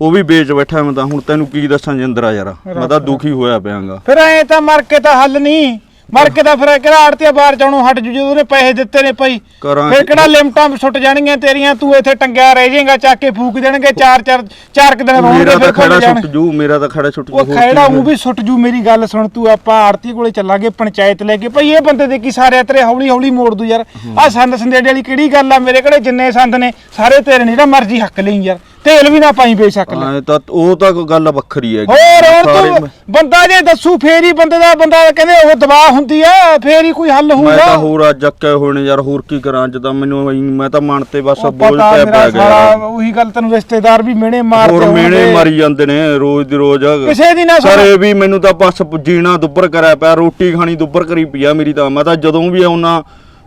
ਉਹ ਵੀ ਵੇਚ ਬੈਠਾ ਮੈਂ ਤਾਂ। ਹੁਣ ਤੈਨੂੰ ਕੀ ਦੱਸਾਂ ਜਿੰਦਰਾ ਯਾਰ। ਮੈਂ ਤਾਂ ਦੁਖੀ ਹੋਇਆ ਪਿਆਂਗਾ। ਫਿਰ ਐ ਤਾਂ ਮਰ ਕੇ ਤਾਂ ਹੱਲ ਨਹੀਂ। ਮਰ ਕੇ ਤਾਂ ਫਿਰ ਕਿਹੜਾ ਆੜਤੀਆ ਬਾਹਰ ਜਾਣੋਂ ਹਟ ਜੂ ਜਦੋਂ ਉਹਨੇ ਪੈਸੇ ਦਿੱਤੇ ਨੇ ਭਾਈ। ਕਰਾਂ ਫਿਰ ਕਿਹੜਾ ਲਿਮਟਾਂ ਸੁੱਟ ਜਾਣਗੀਆਂ ਤੇਰੀਆਂ ਤੂੰ ਇੱਥੇ ਟੰਗਿਆ ਰਹਿ ਜਾਏਗਾ ਚੱਕ ਕੇ ਫੂਕ ਦੇਣਗੇ ਚਾਰ ਚਾਰ ਚਾਰ ਕੁ ਦਿਨ ਮੇਰਾ ਰੋਣਗੇ ਤਾਂ ਫਿਰ ਖੜਾ ਜਾਣ ਛੁੱਟ ਜੂ ਮੇਰਾ ਤਾਂ ਖੜਾ ਛੁੱਟ ਜੂ ਉਹ ਹੋਰ ਖੈੜਾ ਉਹ ਵੀ ਸੁੱਟ ਜੂ ਮੇਰੀ ਗੱਲ ਸੁਣ ਤੂੰ ਆਪਾਂ ਆੜਤੀ ਕੋਲੇ ਚੱਲਾਂਗੇ ਪੰਚਾਇਤ ਲੈ ਕੇ। ਭਈ ਇਹ ਬੰਦੇ ਦੇ ਕੀ ਸਾਰੇ ਤੇਰੇ ਹੌਲੀ ਹੌਲੀ ਮੋੜ ਦੂ ਯਾਰ। ਆ ਸੰਦ ਸੰਦੇੜੇ ਵਾਲੀ ਕਿਹੜੀ ਗੱਲ ਆ ਮੇਰੇ ਕੋਲੇ ਜਿੰਨੇ ਸੰਦ ਨੇ ਸਾਰੇ ਤੇਰੇ ਨਹੀਂ ਤਾਂ ਮਰਜ਼ੀ ਹੱਕ ਲਈ ਯਾਰ। ਤੇਲ ਵੀ ਨਾ ਪਾਈ ਬੇਸ਼ੱਕ ਲੈ। ਹਾਂ, ਤਾਂ ਉਹ ਤਾਂ ਕੋਈ ਗੱਲ ਵੱਖਰੀ ਹੈ ਹੋਰ ਹੋਰ ਤੂੰ ਬੰਦਾ ਜੇ ਦੱਸੂ ਫੇਰ ਹੀ ਬੰਦੇ ਦਾ ਬੰਦਾ ਕਹਿੰਦੇ ਉਹ ਦਵਾ ਹੁੰਦੀ ਆ ਫੇਰ ਹੀ ਕੋਈ ਹੱਲ ਮੈਂ ਹੋਊਗਾ। ਤਾਂ ਹੋਰ ਅੱਜ ਅੱਕੇ ਹੋਏ ਨੇ ਯਾਰ ਹੋਰ ਕੀ ਕਰਾਂ ਤਾਂ ਮੈਨੂੰ ਐਂ- ਮੈਂ ਤਾਂ ਮਨ ਤੇ ਬਸ ਉਹ ਬੋਝ ਪਤਾ ਪਿਆ ਮੇਰਾ ਪੈ ਗਿਆ। ਉਹੀ ਗੱਲ ਤੈਨੂੰ ਰਿਸ਼ਤੇਦਾਰ ਵੀ ਮਿਹਣੇ ਮਾਰਦੇ ਹੋਰ ਹੋਣਗੇ। ਮਾਰੀ ਜਾਂਦੇ ਨੇ ਰੋਜ਼ ਦੀ ਰੋਜ਼। ਕਿਸੇ ਦੀ ਨਾ ਸੁਣ। ਸਰ ਇਹ ਵੀ ਮੈਨੂੰ ਤਾਂ ਬਸ ਜੀਣਾ ਦੁੱਬਰ ਕਰਿਆ ਪਿਆ ਰੋਟੀ ਖਾਣੀ ਦੁੱਬਰ ਕਰੀ ਪਿਆ ਮੇਰੀ ਤਾਂ। ਮੈਂ ਤਾਂ ਜਦੋਂ ਵੀ ਆਉਣਾ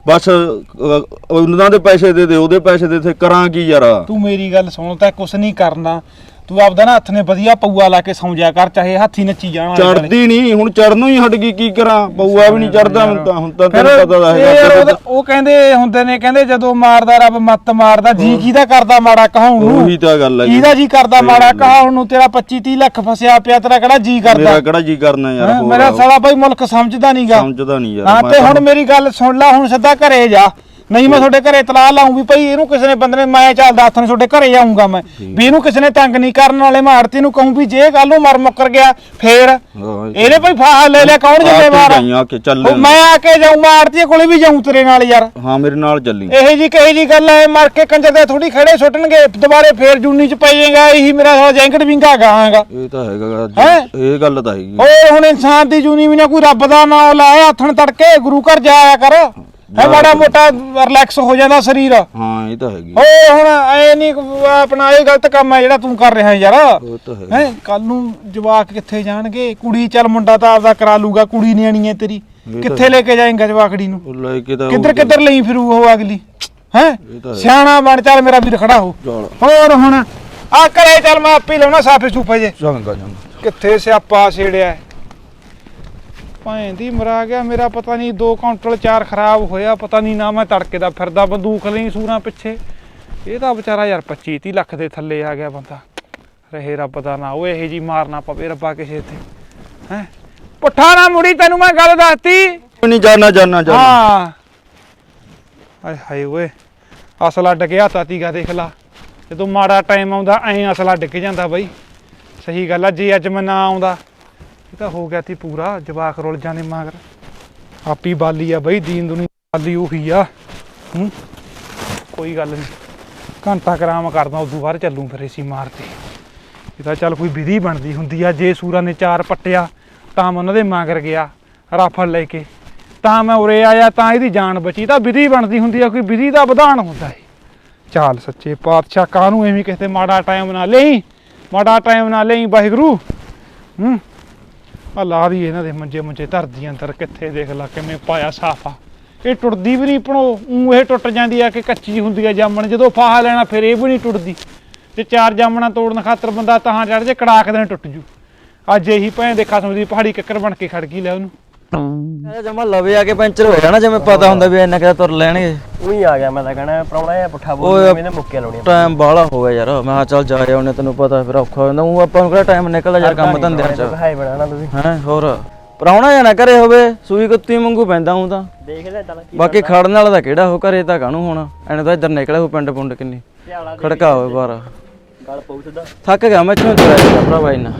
ਬਸ ਅ, ਉਹਨਾਂ ਦੇ ਪੈਸੇ ਦੇ ਦੇ ਉਹਦੇ ਪੈਸੇ ਦੇ ਤੇ ਕਰਾਂ ਕੀ ਯਾਰ? ਤੂੰ ਮੇਰੀ ਗੱਲ ਸੁਣ ਤਾਂ ਕੁਛ ਨਹੀਂ ਕਰਨਾ। ਤੂੰ ਆਪਦਾ ਨਾ ਹੱਥ ਨੇ ਵਧੀਆ ਪਊਆ ਲਾ ਕੇ ਸੌਂ ਜਾ ਕਰ ਚਾਹੇ ਹੱਥੀ ਨੱਚੀ ਜਾਣਾ ਚੜਦੀ ਨਹੀਂ ਹੁਣ ਚੜਨੋਂ ਹੀ ਹਟ ਗਈ ਕੀ ਕਰਾਂ? ਪਊਆ ਵੀ ਨਹੀਂ ਚੜਦਾ ਹੁਣ ਤਾਂ ਹੁਣ ਤਾਂ ਤੈਨੂੰ ਪਤਾ ਦਾ ਹੈਗਾ ਉਹ ਕਹਿੰਦੇ ਹੁੰਦੇ ਨੇ ਕਹਿੰਦੇ ਜਦੋਂ ਮਾਰਦਾ ਰੱਬ ਮੱਤ ਮਾਰਦਾ ਜੀ ਕਿਹਦਾ ਕਰਦਾ ਮਾੜਾ ਕਹਾਉਣ ਨੂੰ? ਉਹੀ ਤਾਂ ਗੱਲ ਹੈ ਜੀ। ਕਿਹਦਾ ਜੀ ਕਰਦਾ ਮਾੜਾ ਕਹਾਉਣ ਨੂੰ? ਤੇਰਾ 25 30 ਲੱਖ ਫਸਿਆ ਪਿਆ ਤੇਰਾ ਕਿਹੜਾ ਜੀ ਮੇਰਾ ਕਰਦਾ ਕਿਹੜਾ ਜੀ ਕਰਨਾ ਯਾਰ ਮੇਰਾ ਸਾਲਾ ਭਾਈ ਮੁਲਕ ਸਮਝਦਾ ਨਹੀਂਗਾ ਸਮਝਦਾ ਨਹੀਂ ਯਾਰ ਹਾਂ ਤਾਂ- ਹੁਣ ਮੇਰੀ ਗੱਲ ਸੁਣ ਲੈ ਹੁਣ ਸਿੱਧਾ ਘਰੇ ਜਾ। ਨਹੀਂ ਮੈਂ ਤੁਹਾਡੇ ਘਰੇ ਤਲਾਹ ਲਾਉਂ ਵੀ ਭਾਈ ਇਹਨੂੰ ਕਿਸੇ ਨੇ ਬੰਦੇ ਨੇ ਮੈਂ ਚੱਲਦਾ ਹੱਥ ਨੇ ਤੁਹਾਡੇ ਘਰੇ ਜਾਊਂਗਾ ਮੈਂ। ਵੀ ਇਹਨੂੰ ਕਿਸੇ ਨੇ ਤੰਗ ਨਹੀਂ ਕਰਨ ਵਾਲੇ ਮੈਂ ਆੜਤੀ ਨੂੰ ਕਹੂੰ ਵੀ ਜੇ ਕੱਲ ਨੂੰ ਮਰ ਮੁੱਕਰ ਗਿਆ ਫੇਰ ਇਹਨੇ ਭਾਈ ਫਾਹਾ ਲੈ ਲਿਆ ਕੌਣ ਜ਼ਿੰਮੇਵਾਰ ਆ? ਕੇ ਚੱਲ। ਮੈਂ ਆ ਕੇ ਜਾਊਂ ਮੈਂ ਆੜਤੀ ਕੋਲੇ ਵੀ ਜਾਊਂ ਤੇਰੇ ਨਾਲ ਯਾਰ। ਹਾਂ ਮੇਰੇ ਨਾਲ ਚੱਲੀ। ਇਹੇ ਜੀ ਕਹੇ ਜੀ ਗੱਲ ਐ ਮਰ ਕੇ ਕੰਜਰ ਦੇ ਥੋੜੀ ਖੜੇ ਸੁੱਟਣਗੇ ਦੁਬਾਰੇ ਫੇਰ ਜੂਨੀ ਚ ਪਈ ਜਾਏਗਾ ਇਹੀ ਮੇਰਾ ਸਾਲਾ ਜੈਂਕਟ ਵਿੰਗਾ ਗਾਹਾਂਗਾ ਇਹ ਤਾਂ ਹੈਗਾ ਹੈਂ? ਇਹ ਗੱਲ ਤਾਂ ਹੈਗੀ ਓਏ ਹੁਣ ਇਨਸਾਨ ਦੀ ਜੂਨੀ ਵੀ ਨਾ ਕੋਈ ਰੱਬ ਦਾ ਨਾਮ ਲਾਇਆ ਹੱਥਣ ਤੜਕੇ ਗੁਰੂ ਘਰ ਜਾਇਆ ਕਰ। ਹੈ ਮਾੜਾ ਮੋਟਾ ਰਿਲੈਕਸ ਹੋ ਜਾਂਦਾ ਸਰੀਰ। ਹਾਂ ਇਹ ਤਾਂ ਹੈਗੀ ਓਏ ਹੁਣ ਐ ਨਹੀਂ ਆਪਣਾ ਇਹ ਗਲਤ ਕੰਮ ਹੈ ਜਿਹੜਾ ਤੂੰ ਕਰ ਰਿਹਾ ਯਾਰ। ਉਹ ਤਾਂ ਹੈ ਹੈ ਕੱਲ ਨੂੰ ਜਵਾਕ ਕਿੱਥੇ ਜਾਣਗੇ? ਕੁੜੀ ਚੱਲ ਮੁੰਡਾ ਤਾਂ ਆਪਦਾ ਕਰਾ ਲੂਗਾ ਕੁੜੀ ਨਿਆਣੀ ਹੈ ਤੇਰੀ। ਕਿੱਥੇ ਲੈ ਕੇ ਜਾਏਗਾ ਜਵਾਕੜੀ ਨੂੰ? ਲੈ ਕੇ ਤਾਂ ਕਿੱਧਰ ਕਿੱਧਰ ਲਈ ਫਿਰੂ ਉਹ ਅਗਲੀ? ਹੈ। ਸਿਆਣਾ ਬਣ ਚੱਲ ਮੇਰਾ ਵੀਰ ਖੜਾ ਹੋ। ਹੋਰ ਹੁਣ ਆ ਕਰੇ ਚੱਲ ਮੈਂ ਆਪੇ ਲਾਉਣਾ ਸਾਫੇ ਸੂਫੇ ਜੇ। ਚੰਗਾ ਚੰਗਾ। ਕਿੱਥੇ ਸਿਆਪਾ ਛੇੜਿਆ? ਭਾਂਦੀ ਮਰਾ ਗਿਆ ਮੇਰਾ ਪਤਾ ਨਹੀਂ 2 ਕੁਇੰਟਲ ਚਾਰ ਖਰਾਬ ਹੋਇਆ ਪਤਾ ਨਹੀਂ ਨਾ ਮੈਂ ਤੜਕੇ ਦਾ ਫਿਰਦਾ ਬੰਦੂਕ ਲਈ ਸੂਰਾਂ ਪਿੱਛੇ। ਇਹ ਤਾਂ ਵਿਚਾਰਾ ਯਾਰ 25 30 ਲੱਖ ਦੇ ਥੱਲੇ ਆ ਗਿਆ ਬੰਦਾ। ਰਹੇ ਰੱਬ ਦਾ ਨਾ ਉਹ ਇਹੋ ਜੀ ਮਾਰਨਾ ਪਵੇ ਰੱਬਾ ਕਿਸੇ ਤੇ। ਹੈ? ਪੁੱਠਾ ਨਾ ਮੁੜੀ ਤੈਨੂੰ ਮੈਂ ਗੱਲ ਦੱਸਤੀ। ਨਹੀਂ ਜਾਣਾ ਜਾਣਾ ਜਾਣਾ ਹਾਂ। ਹਾਏ ਹਾਏ ਓਏ ਅਸਲਾ ਡਿੱਗਿਆ ਤਾਤੀਗਾ ਦੇਖ ਲਾ। ਜਦੋਂ ਮਾੜਾ ਟਾਈਮ ਆਉਂਦਾ ਐਂ ਅਸਲਾ ਡਿੱਗ ਜਾਂਦਾ ਬਾਈ। ਸਹੀ ਗੱਲ ਆ ਜੇ ਅੱਜ ਮੈਂ ਨਾ ਆਉਂਦਾ। ਇਹ ਤਾਂ ਹੋ ਗਿਆ ਤੀ ਪੂਰਾ, ਜਵਾਕ ਰੁੱਲ ਜਾਂਦੇ ਮਗਰ। ਆਪੀ ਬਾਲੀ ਆ ਬਈ, ਦੀਨ ਦੁਨੀ ਬਾਲੀ ਉਹੀ ਆ। ਹੂੰ? ਕੋਈ ਗੱਲ ਨਹੀਂ ਘੰਟਾ ਕਰਾਮ ਕਰਦਾ, ਉਦੋਂ ਬਾਅਦ ਚੱਲੂ ਫਿਰ ਇਸੀ ਮਾਰ ਤੇ ਇਹ ਤਾਂ ਚੱਲ ਕੋਈ ਵਿਧੀ ਬਣਦੀ ਹੁੰਦੀ ਆ, ਜੇ ਸੂਰਾਂ ਨੇ ਚਾਰ ਪੱਟਿਆ, ਤਾਂ ਮੈਂ ਉਹਨਾਂ ਦੇ ਮਗਰ ਗਿਆ, ਰਾਫਲ ਲੈ ਕੇ। ਤਾਂ ਮੈਂ ਉਰੇ ਆਇਆ, ਤਾਂ ਇਹਦੀ ਜਾਨ ਬਚੀ ਤਾਂ ਵਿਧੀ ਬਣਦੀ ਹੁੰਦੀ ਆ, ਕੋਈ ਵਿਧੀ ਦਾ ਵਿਧਾਨ ਹੁੰਦਾ ਹੈ ਚਾਲ ਸੱਚੇ ਪਾਤਸ਼ਾਹ, ਕਾਹਨੂੰ ਐਵੇਂ ਕਿਸੇ ਮਾੜਾ ਟਾਈਮ ਨਾ ਲਈ? ਮਾੜਾ ਟਾਈਮ ਨਾ ਲਈ ਵਾਹਿਗੁਰੂ। ਹੂੰ? ਆ ਲਾ ਦੀ ਇਹਨਾਂ ਦੇ ਮੰਜੇ ਮੰਜੇ ਧਰਦੀ ਅੰਦਰ, ਕਿੱਥੇ ਦੇਖ ਲਾ ਕਿਵੇਂ ਪਾਇਆ ਸਾਫਾ। ਇਹ ਟੁੱਟਦੀ ਵੀ ਨਹੀਂ ਪਣੋ ਉਹ ਇਹ ਟੁੱਟ ਜਾਂਦੀ ਆ ਕਿ ਕੱਚੀ ਹੁੰਦੀ ਆ ਜਾਮਣ, ਜਦੋਂ ਫਾਹਾ ਲੈਣਾ ਫਿਰ ਇਹ ਵੀ ਨਹੀਂ ਟੁੱਟਦੀ। ਤੇ ਚਾਰ ਜਾਮਣਾ ਤੋੜਨ ਖਾਤਰ ਬੰਦਾ ਤਾਂ ਚੜ ਜੇ ਕੜਾਕ ਦੇਣ ਟੁੱਟ ਜੂ। ਅੱਜ ਇਹੀ ਭੈਣ ਦੇ ਖਸਮ ਦੀ ਪਹਾੜੀ ਕੱਕਰ ਬਣ ਕੇ ਖੜ ਗਈ ਲੈ ਉਹਨੂੰ। ਜਮਾ ਲਵੇ ਆ ਕੇ ਪੈਂਚਰ ਹੋ ਜਾਣਾ ਜਿਵੇਂ ਪਤਾ ਹੁੰਦਾ ਵੀ ਇੰਨਾ ਕਿਦਾ ਤੁਰ ਲੈਣਗੇ। ਉਹੀ ਆ ਗਿਆ ਮੈਂ ਤਾਂ ਕਹਣਾ ਪ੍ਰਾਹੁਣਾ ਜਿਹਾ ਪੁੱਠਾ ਓਏ, ਬੋਲ ਮੈਨੇ ਮੁੱਕੇ ਲਾਉਣੀ ਟਾਈਮ ਬਾਹਲਾ ਹੋ ਗਿਆ ਯਾਰ। ਮੈਂ ਕਿਹਾ ਚੱਲ ਜਾ ਆਉਣੇ ਤੈਨੂੰ ਪਤਾ ਫਿਰ ਔਖਾ ਹੋ ਜਾਂਦਾ। ਉਹ ਆਪਾਂ ਨੂੰ ਕਿਹੜਾ ਟਾਈਮ ਨਿਕਲਦਾ ਯਾਰ ਕੰਮ ਧੰਦਿਆਂ ਚ। ਹਾਈ ਬਣਾਣਾ ਤੁਸੀਂ। ਹੈ ਹੋਰ? ਪ੍ਰਾਹੁਣਾ ਜਾਂ ਨਾ ਘਰੇ ਹੋਵੇ ਸੂਈ ਕੁੱਤੀ ਵਾਂਗੂ ਪੈਂਦਾ ਹੂੰ ਤਾਂ। ਦੇਖ ਲੈ ਚੱਲ ਕੀ ਬਾਕੀ ਖੜਨ ਵਾਲਾ ਤਾਂ ਕਿਹੜਾ ਹੋ ਘਰੇ ਤਾਂ ਕਾਹਨੂੰ ਹੋਣਾ? ਐਨੇ ਤਾਂ ਇੱਧਰ ਨਿਕਲਿਆ ਹੋ ਪਿੰਡ ਪੁੰਡ ਕਿੰਨੀ। ਖੜਕਾ ਹੋਵੇ ਬਾਹਰ। ਗੱਲ ਪਊ ਸਿੱਧਾ ਥੱਕ ਗਿਆ ਮੈਂ ਕਿਉਂ ਤੁਰਿਆ ਜਾਂਦਾ ਭਰਾ ਬਾਈ ਨਾਲ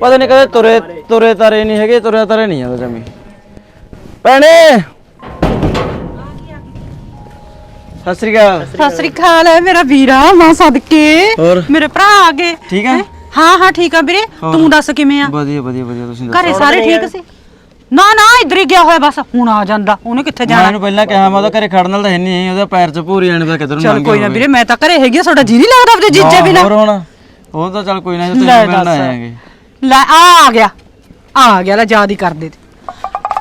ਪਤਾ ਨਹੀਂ ਕਦੇ ਤੁਰੇ ਤੁਰੇ ਤਾਰੇ ਨਹੀਂ ਹੈਗੇ ਤੁਰਿਆ ਤਾਰੇ ਨਹੀਂ ਜਾਂਦਾ ਜਮੀ। ਭੈਣੇ! ਸਤਿ ਸ੍ਰੀ ਅਕਾਲ। ਸਤਿ ਸ੍ਰੀ ਅਕਾਲ ਹੈ ਮੇਰਾ ਵੀਰਾ ਮਾਂ ਸਦਕੇ। ਹੋਰ? ਮੇਰੇ ਭਰਾ ਆ ਗਏ। ਠੀਕ ਹੈ? ਹਾਂ ਹਾਂ ਠੀਕ ਆ ਵੀਰੇ। ਤੂੰ ਦੱਸ ਕਿਵੇਂ ਆ? ਵਧੀਆ ਵਧੀਆ ਵਧੀਆ ਤੁਸੀਂ ਦੱਸੋ? ਘਰੇ ਸਾਰੇ ਠੀਕ ਸੀ? ਨਾ ਨਾ ਇੱਧਰ ਹੀ ਗਿਆ ਹੋਇਆ ਬਸ। ਹੁਣ ਆ ਜਾਂਦਾ। ਉਹਨੇ ਕਿੱਥੇ ਮੈਂ ਜਾਣਾ? ਇਹਨੂੰ ਪਹਿਲਾਂ ਕਿਹਾ ਮੈਂ ਉਹਦਾ ਘਰੇ ਖੜਨ ਵਾਲਾ ਤਾਂ ਹੈ ਨਹੀਂ ਉਹਦਾ ਪੈਰ 'ਚ ਭੂਰੀ ਆਣ ਦਾ ਕਿਧਰ ਨੂੰ ਚਲ ਲੰਘ ਕੋਈ ਨਾ। ਵੀਰੇ ਮੈਂ ਤਾਂ ਘਰੇ ਹੈਗੀ ਆ ਤੁਹਾਡਾ ਜੀ ਨਹੀਂ ਲੱਗਦਾ ਆਪਣੇ ਜੀਜੇ ਬਿਨਾ। ਹੋਰ ਹੁਣ? ਉਹ ਤਾਂ ਚੱਲ ਕੋਈ ਨਾ ਜੇ ਤੈਨੂੰ ਮਿਲਣ। ਆਏਗੇ ਲੈ ਆ ਆ ਗਿਆ। ਆ ਗਿਆ ਲੈ ਯਾਦ ਹੀ ਕਰਦੇ ਤੇ।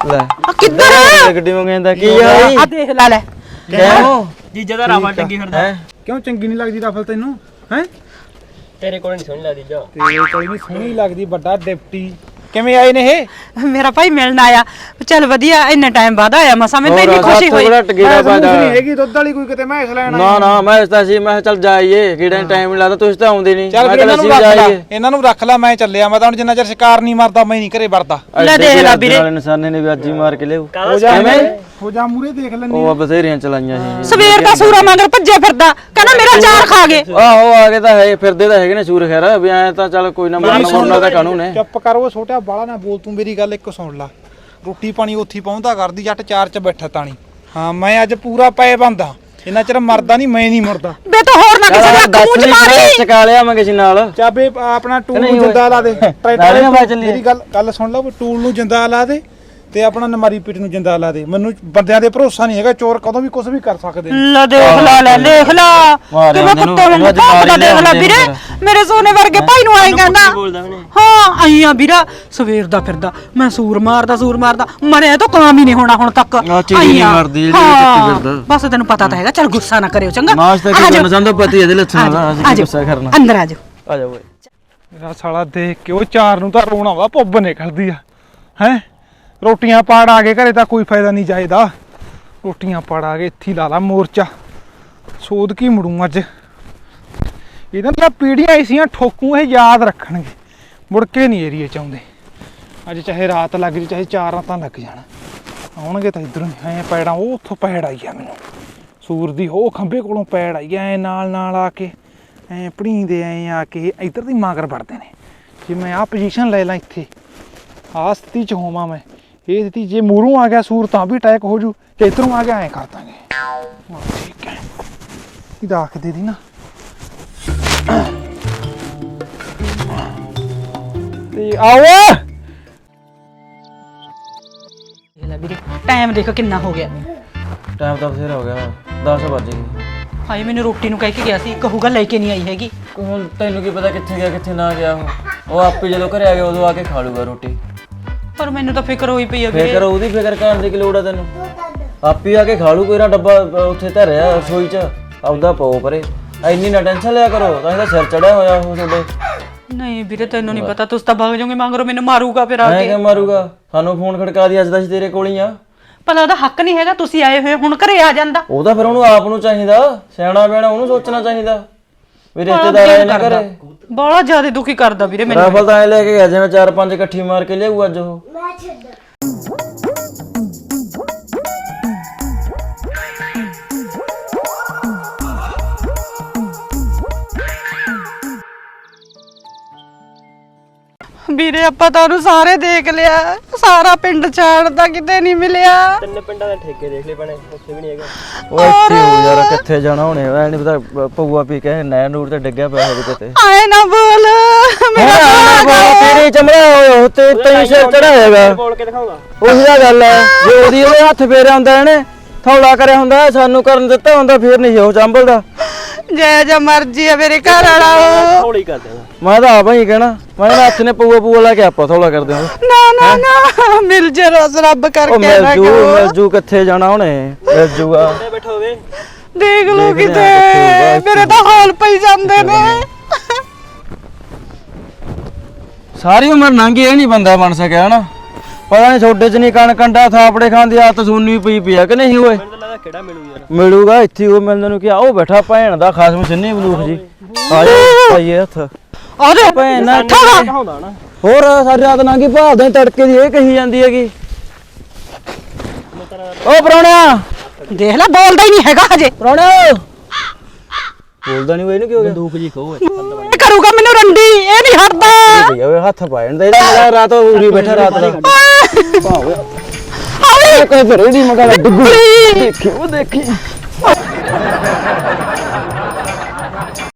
ਲੈ। ਆ ਕਿੱਧਰ ਗੱਡੀ ਮੰਗਾਂਦਾ ਕੀ ਆ? ਆ ਦੇਖ ਲੈ ਲੈ। ਕਿਉਂ ਜੀਜਾ ਦਾ ਰਾਵਾ ਟੰਗੀ ਫਿਰਦਾ। ਹੈ? ਕਿਉਂ ਚੰਗੀ ਨਹੀਂ ਲੱਗਦੀ ਰਫਲ ਤੈਨੂੰ? ਹੈ? ਤੇਰੇ ਕੋਲ ਨਹੀਂ ਸੋਹਣੀ ਲੱਗਦੀ ਜਾ। ਤੇਰੇ ਕੋਈ ਨਹੀਂ ਸੋਹਣੀ ਲੱਗਦੀ ਵੱਡਾ ਡਿਪਟੀ। ਕਿਵੇਂ ਆਏ ਨੇ ਇਹ? ਮੇਰਾ ਭਾਈ ਮਿਲਣ ਆਇਆ। ਚੱਲ ਵਧੀਆ ਇੰਨੇ ਟਾਈਮ ਬਾਅਦ ਆਇਆ ਮਸਾ। ਮੈਨੂੰ ਇੰਨੀ ਖੁਸ਼ੀ ਹੋਈ। ਟਗੇੜਾ ਨਹੀਂ ਹੈਗੀ ਦੁੱਧ ਵਾਲੀ ਕੋਈ ਕਿਤੇ ਮੈਂ ਇਸ ਲੈਣਾ ਨਾ ਨਾ ਮੈਂ ਇਸ ਤਾਂ ਸੀ ਮੈਂ ਕਿਹਾ ਚੱਲ ਜਾਈਏ ਕਿਹੜਾ ਟਾਈਮ ਨਹੀਂ ਲੱਗਦਾ ਤੁਸੀਂ ਤਾਂ ਆਉਂਦੇ ਨਹੀਂ। ਚੱਲ ਇਹਨਾਂ ਨੂੰ ਰੱਖ ਲੈ। ਜਾਈਏ ਇਹਨਾਂ ਨੂੰ ਰੱਖ ਲੈ ਮੈਂ ਚੱਲਿਆ। ਮੈਂ ਤਾਂ ਹੁਣ ਜਿੰਨਾ ਚਿਰ ਸ਼ਿਕਾਰ ਨਹੀਂ ਮਰਦਾ ਮੈਂ ਨਹੀਂ ਘਰੇ ਵੜਦਾ। ਲੈ ਦੇਖ ਲੈ ਵੀਰੇ। ਨਿਸ਼ਾਨੇ ਨੇ ਵੀ ਅੱਜ ਹੀ ਮਾਰ ਕੇ ਲਿਆਉ ਹੋ ਜਾ ਹੋ ਜਾ ਮੂਰੇ ਦੇਖ ਲੈਣੀ ਉਹ ਬਥੇਰੀਆਂ ਚਲਾਈਆਂ ਸੀ। ਸਵੇਰ ਦਾ ਸੂਰਾ ਮਗਰ ਭੱਜੇ ਫਿਰਦਾ। ਕਹਿੰਦਾ ਮੇਰਾ ਚਾਰ ਖਾ ਗਏ। ਆਹੋ ਆ ਗਏ ਤਾਂ ਹੈ ਫਿਰਦੇ ਤਾਂ ਹੈਗੇ ਨੇ ਸੂਰ ਖੈਰ। ਵੀ ਐ ਤਾਂ ਚੱਲ ਕੋਈ ਨਾ ਮਾਰਨਾ ਮਰਨਾ ਤਾਂ ਕਾਨੂੰਨ ਹੈ ਚੁੱਪ ਕਰ ਉਹ ਛੋਟਾ ਬਾਲਾ ਨਾ ਬੋਲ ਤੂੰ ਮੇਰੀ ਗੱਲ ਇੱਕ ਸੁਣ ਲਾ। ਰੋਟੀ ਪਾਣੀ ਉੱਥੀ ਪਹੁੰਚਦਾ ਕਰਦੀ ਜੱਟ ਚਾਰ ਚ ਬੈਠਾ ਤਾਣੀ ਹਾਂ ਮੈਂ ਅੱਜ ਪੂਰਾ ਪਏ ਬੰਦਾ। ਇੰਨਾ ਚਿਰ ਮਰਦਾ ਨਹੀਂ ਮੈਂ ਨਹੀਂ ਮਰਦਾ। ਬੇ ਤਾਂ ਹੋਰ ਨਾ ਕਿਸੇ ਦੇ ਮੂੰਹ ਚ ਮਾਰੀ ਚਕਾ ਲਿਆ ਮੈਂ ਕਿਸੇ ਨਾਲ। ਚਾਬੇ ਆਪਣਾ ਟੂਲ ਨੂੰ। ਜਿੰਦਾ ਲਾ ਦੇ। ਚੱਲੀਏ। ਮੇਰੀ ਗੱਲ ਗੱਲ ਸੁਣ ਲਓ ਟੂਲ ਨੂੰ ਜਿੰਦਾ ਲਾ ਦੇ। ਤੇ ਆਪਣਾ ਨਮਾਰੀ ਪੀਟ ਨੂੰ ਜਿੰਦਾ ਲਾ ਦੇ। ਮੈਨੂੰ ਬੰਦਿਆਂ ਦੇ ਭਰੋਸਾ ਨਹੀਂ ਹੈਗਾ ਚੋਰ ਕਦੋਂ ਵੀ ਕੁਝ ਵੀ ਕਰ ਸਕਦੇ ਨੇ। ਲੈ ਦੇਖ ਲਾ ਲੈ ਦੇਖ ਲਾ। ਕਿਵੇਂ ਕੁੱਤੇ ਹੀ ਭੌਂਕਦਾ ਦੇਖ ਲਾ ਵੀਰੇ। ਮੇਰੇ ਸੋਨੇ ਵਰਗੇ ਭਾਈ ਨੂੰ ਆਏ ਕਹਿੰਦਾ ਹਾਂ ਆਈਆਂ ਵੀਰਾ ਸਵੇਰ ਦਾ ਫਿਰਦਾ। ਮੈਂ ਸੂਰ ਮਾਰਦਾ ਸੂਰ ਮਾਰਦਾ। ਮਰਿਆ ਤਾਂ ਕਾਮ ਹੀ ਨਹੀਂ ਹੋਣਾ ਹੁਣ ਤੱਕ। ਆਈਆਂ। ਮਰਦੀ ਜਿਹੜੀ ਹਾਂ, ਕਿੱਥੇ ਫਿਰਦਾ। ਬਸ ਤੈਨੂੰ ਪਤਾ ਤਾਂ ਹੈਗਾ ਚੱਲ ਗੁੱਸਾ ਨਾ ਕਰਿਓ ਚੰਗਾ। ਮਾਸ ਤਾਂ ਆ ਕੀ ਜਾਓ। ਕਰਨਾ ਚਾਹੁੰਦਾ ਪਤੀ ਇਹਦੇ ਲੱਛਣ ਆ ਦਾ ਜਾਓ, ਅਸੀਂ ਜਾਓ। ਗੁੱਸਾ ਕਰਨਾ। ਅੰਦਰ ਆ ਜਾਓ। ਆ ਜਾ ਓਏ ਮੇਰਾ ਸਾਲਾ ਦੇਖ ਕੇ ਉਹ ਚਾਰ ਨੂੰ ਤਾਂ ਰੋਣਾ ਵਾ ਪੁੱਬ ਨਿਕਲਦੀ ਆ। ਹੈ? ਰੋਟੀਆਂ ਪਾੜ ਆ ਗਏ, ਘਰੇ ਤਾਂ ਕੋਈ ਫਾਇਦਾ ਨਹੀਂ ਜਾਇਦਾ। ਰੋਟੀਆਂ ਪਾੜ ਆ ਗਏ, ਇੱਥੇ ਲਾ ਲਾ ਮੋਰਚਾ। ਸੋਧ ਕੀ ਮੁੜੂ ਅੱਜ? ਇਹਨਾਂ ਦੀਆਂ ਪੀੜੀਆਂ ਐਸੀਆਂ ਠੋਕੂ ਇਹ ਯਾਦ ਰੱਖਣਗੇ। ਮੁੜ ਕੇ ਨਹੀਂ ਏਰੀਏ ਚ ਆਉਂਦੇ। ਅੱਜ ਚਾਹੇ ਰਾਤ ਲੱਗ ਜੇ, ਚਾਹੇ ਚਾਰ ਰਾਤਾਂ ਲੱਗ ਜਾਣ। ਆਉਣਗੇ ਤਾਂ ਇਧਰੋਂ ਐ ਪੈੜਾਂ, ਉਹ ਉੱਥੋਂ ਪੈੜ ਆਈ ਆ ਮੈਨੂੰ। ਸੂਰ ਦੀ, ਉਹ ਖੰਭੇ ਕੋਲੋਂ ਪੈੜ ਆਈ ਐ ਨਾਲ ਨਾਲ ਆ ਕੇ, ਐ ਭੜੀਂਦੇ, ਐ ਆ ਕੇ, ਇੱਧਰ ਦੀ ਮਾਗਰ ਵੜਦੇ ਨੇ। ਜੇ ਮੈਂ ਆ ਪੋਜੀਸ਼ਨ ਲੈ ਲਾਂ ਇੱਥੇ, ਆਹ ਸਥਿਤੀ ਚ ਹੋਵਾਂ ਮੈਂ। ਇਹ ਸਥਿਤੀ ਜੇ ਮੂਰੋਂ ਆ ਗਿਆ ਸੂਰ ਤਾਂ ਵੀ ਅਟੈਕ ਹੋ ਜੂ ਤੇ ਇਧਰੋਂ ਆ ਗਿਆ ਐ ਕਰ ਦਾਂਗੇ। ਹਾਂ, ਠੀਕ ਹੈ ਇਹਦਾ ਆਖ ਦੇ ਦੀ ਨਾ। ਤੇ ਆਓ। ਦੇਖ ਲੈ ਵੀਰੇ ਟਾਈਮ ਦੇਖੋ ਕਿੰਨਾ ਹੋ ਗਿਆ। ਟਾਈਮ ਤਾਂ ਬਥੇਰਾ ਹੋ ਗਿਆ 10 ਵੱਜ ਗਏ। ਹਾਏ ਮੈਨੂੰ ਰੋਟੀ ਨੂੰ ਕਹਿ ਕੇ ਗਿਆ ਸੀ ਕਹੂਗਾ ਲੈ ਕੇ ਨਹੀਂ ਆਈ ਹੈਗੀ। ਹੁਣ ਤੈਨੂੰ ਕੀ ਪਤਾ ਕਿੱਥੇ ਗਿਆ ਕਿੱਥੇ ਨਾ ਗਿਆ ਉਹ ਉਹ ਆਪੇ ਜਦੋਂ ਘਰੇ ਆ ਗਿਆ ਉਦੋਂ ਆ ਕੇ ਖਾ ਲੂਗਾ ਰੋਟੀ। ਪਰ ਮੈਨੂੰ ਤਾਂ ਫਿਕਰ ਹੋਈ ਪਈ ਆ ਫਿਕਰ ਵੀਰੇ ਉਹਦੀ ਫਿਕਰ ਕਰਨ ਦੀ ਕੀ ਲੋੜ ਆ ਤੈਨੂੰ? ਆਪੇ ਆ ਕੇ ਖਾ ਲੂ ਕੋਈ ਨਾ ਡੱਬਾ ਅ, ਉੱਥੇ ਧਰਿਆ ਰਸੋਈ 'ਚ ਆਪਦਾ ਪਾਓ ਪਰੇ। ਐਨੀ ਨਾ ਟੈਨਸ਼ਨ ਲਿਆ ਕਰੋ ਤਾਂ ਇਹਦਾ ਸਿਰ ਚੜਿਆ ਹੋਇਆ ਉਹ ਤੁਹਾਡੇ। ਨਹੀਂ ਵੀਰੇ ਤੈਨੂੰ ਨਹੀਂ ਪਤਾ ਤੁਸੀਂ ਤਾਂ ਭੱਗ ਜਾਓਗੇ ਮਗਰੋਂ ਮੈਨੂੰ ਮਾਰੂਗਾ ਫਿਰ ਆ ਮੈਂ ਕੇ। ਕਿਹਾ ਮਾਰੂਗਾ? ਸਾਨੂੰ ਫੋਨ ਖੜਕਾ ਦੀ ਅੱਜ ਦਾ ਅਸੀਂ ਤੇਰੇ ਕੋਲ ਹੀ ਆ। ਭਲਾ ਉਹਦਾ ਹੱਕ ਨਹੀਂ ਹੈਗਾ ਤੁਸੀਂ ਆਏ ਹੋਏ ਹੁਣ ਘਰੇ ਆ ਜਾਂਦਾ। ਉਹਦਾ ਫਿਰ ਉਹਨੂੰ ਆਪ ਨੂੰ ਚਾਹੀਦਾ ਸਿਆਣਾ ਬੈਣਾ ਉਹਨੂੰ ਸੋਚਣਾ ਚਾਹੀਦਾ। ਵੀ ਰਿਸ਼ਤੇਦਾਰ ਆਏ ਨੇ ਘਰੇ। ਬੜਾ ਜ਼ਿਆਦਾ ਦੁਖੀ ਕਰਦਾ ਵੀਰੇ ਮੈਨੂੰ। ਰਾਫਲ ਤਾਂ ਐ ਲੈ ਕੇ ਗਿਆ ਜਿਵੇਂ ਚਾਰ ਪੰਜ ਇਕੱਠੀ ਮਾਰ ਕੇ ਲਿਆਊ ਅੱਜ ਉਹ। ਵੀਰੇ ਆਪਾਂ ਤਾਂ ਉਹਨੂੰ ਸਾਰੇ ਦੇਖ ਲਿਆ। ਸਾਰਾ ਪਿੰਡ ਛਾੜਦਾ ਕਿਤੇ ਨਹੀਂ ਮਿਲਿਆ। ਉਹ ਇੱਥੇ ਹੋ ਯਾਰ ਕਿੱਥੇ ਜਾਣਾ ਹੁਣੇ? ਐ ਨਹੀਂ ਪਤਾ ਪ- ਪਊਆ ਪੀ ਕੇ ਨੈਣ ਨੂਰ ਤੇ ਡਿੱਗਿਆ ਪਿਆ ਹੋਵੇ ਕਿਤੇ। ਆਏ ਨਾ ਬੋਲ ਮੇਰਾ ਤੇਰੇ ਚਮੜਾ ਹੋਇਆ ਤੇ ਤੈਨੂੰ ਸਿਰ ਚੜਾਏਗਾ ਬੋਲ ਕੇ ਦਿਖਾਉਂਗਾ ਉਹੀ ਤਾਂ ਗੱਲ ਹੈ ਜੇ ਉਹਦੀ ਉਹਦੇ ਹੱਥ ਫੇਰਿਆ ਹੁੰਦਾ ਇਹਨੇ ਥੌਲਾ ਕਰਿਆ ਹੁੰਦਾ ਸਾਨੂੰ ਕਰਨ ਦਿੱਤਾ ਹੁੰਦਾ ਫੇਰ ਨਹੀਂ ਉਹ ਚੰਬਲਦਾ ਜੈ ਜੈ ਮਰਜ਼ੀ ਆ ਮੇਰੇ ਘਰ ਵਾਲਾ ਉਹ। ਮੈਂ ਤਾਂ ਆਪ ਹੀ ਕਹਿਣਾ ਮੈਂ ਤਾਂ ਹੱਥ ਨੇ ਪਊਆ ਪਊਆ ਲਾ ਕੇ ਆਪਾਂ ਥੌਲਾ ਕਰਦੇ ਹਾਂ। ਨਾ ਨਾ ਨਾ ਮਿਲ ਜੇ ਰਸ ਰੱਬ ਉਹ ਕਰਕੇ ਮਿਲ ਨਾ ਜੂ ਕਰੋ। ਮਿਲ ਜੂ ਕਿੱਥੇ ਜਾਣਾ ਹੁਣੇ ਮਿਲ ਜੂਗਾ। ਦੇਖ ਲਓ ਦੇਖਦੇ ਕਿਤੇ ਕਿੱਥੇ ਮੇਰੇ ਤਾਂ ਹਾਲ ਪਈ ਜਾਂਦੇ ਨੇ। ਸਾਰੀ ਉਮਰ ਲੰਘੀ ਇਹ ਨਹੀਂ ਬੰਦਾ ਬਣ ਸਕਿਆ ਹਨਾ? ਪਤਾ ਨਹੀਂ ਛੋਡੇ ਚ ਨਹੀਂ ਕਣ ਕੰਡਾ ਥਾਪੜੇ ਖਾਣ ਦੀ ਆਦਤ ਸੁਣਨੀ ਪਈ ਪਈ ਆ ਕਿ ਨਹੀਂ ਓਏ? ਮਿਲੂਗਾ ਇੱਥੇ ਉਹ ਮਿਲਣ ਨੂੰ ਕੀ ਉਹ ਬੈਠਾ ਭੈਣ ਦਾ ਖਾਸਮ ਸਿੰਨੀ ਬਲੂਖ ਜੀ। ਆਏ ਆਈਏ ਹੱਥ। ਉਹਦੇ ਭੈਣ ਨਾ। ਹੋਰ ਸਾਰੀ ਰਾਤ ਲੰਘੀ ਭਾਲਦੇ ਤੜਕੇ ਦੀ ਇਹ ਕਹੀ ਜਾਂਦੀ ਹੈਗੀ। ਓ ਪਰੋਣਿਆ ਦੇਖ ਲੈ ਬੋਲਦਾ ਹੀ ਨਹੀਂ ਹੈਗਾ ਹਜੇ। ਪਰੋਣਿਆ ਬੋਲਦਾ ਨਹੀਂ ਉਹ ਇਹਨੂੰ ਕੀ ਹੋ ਗਿਆ? ਬੰਦੂਕ ਜੀ ਖੋ ਇਹ ਕਰੂਗਾ ਮੈਨੂੰ ਰੰਡੀ ਇਹ ਨਹੀਂ ਹਟਦਾ। ਭਈਆ ਓਏ ਹੱਥ ਪਾਇਣ ਦੇ ਇਹਦਾ ਮੇਰਾ ਰਾਤ ਉਰੀ ਬੈਠਾ ਰਾਤ ਦਾ। ਆਵੇ ਕੋਈ ਭਰੇ ਦੀ ਮਗਾ ਡੁੱਗੂ। ਦੇਖੀ ਉਹ ਦੇਖੀ।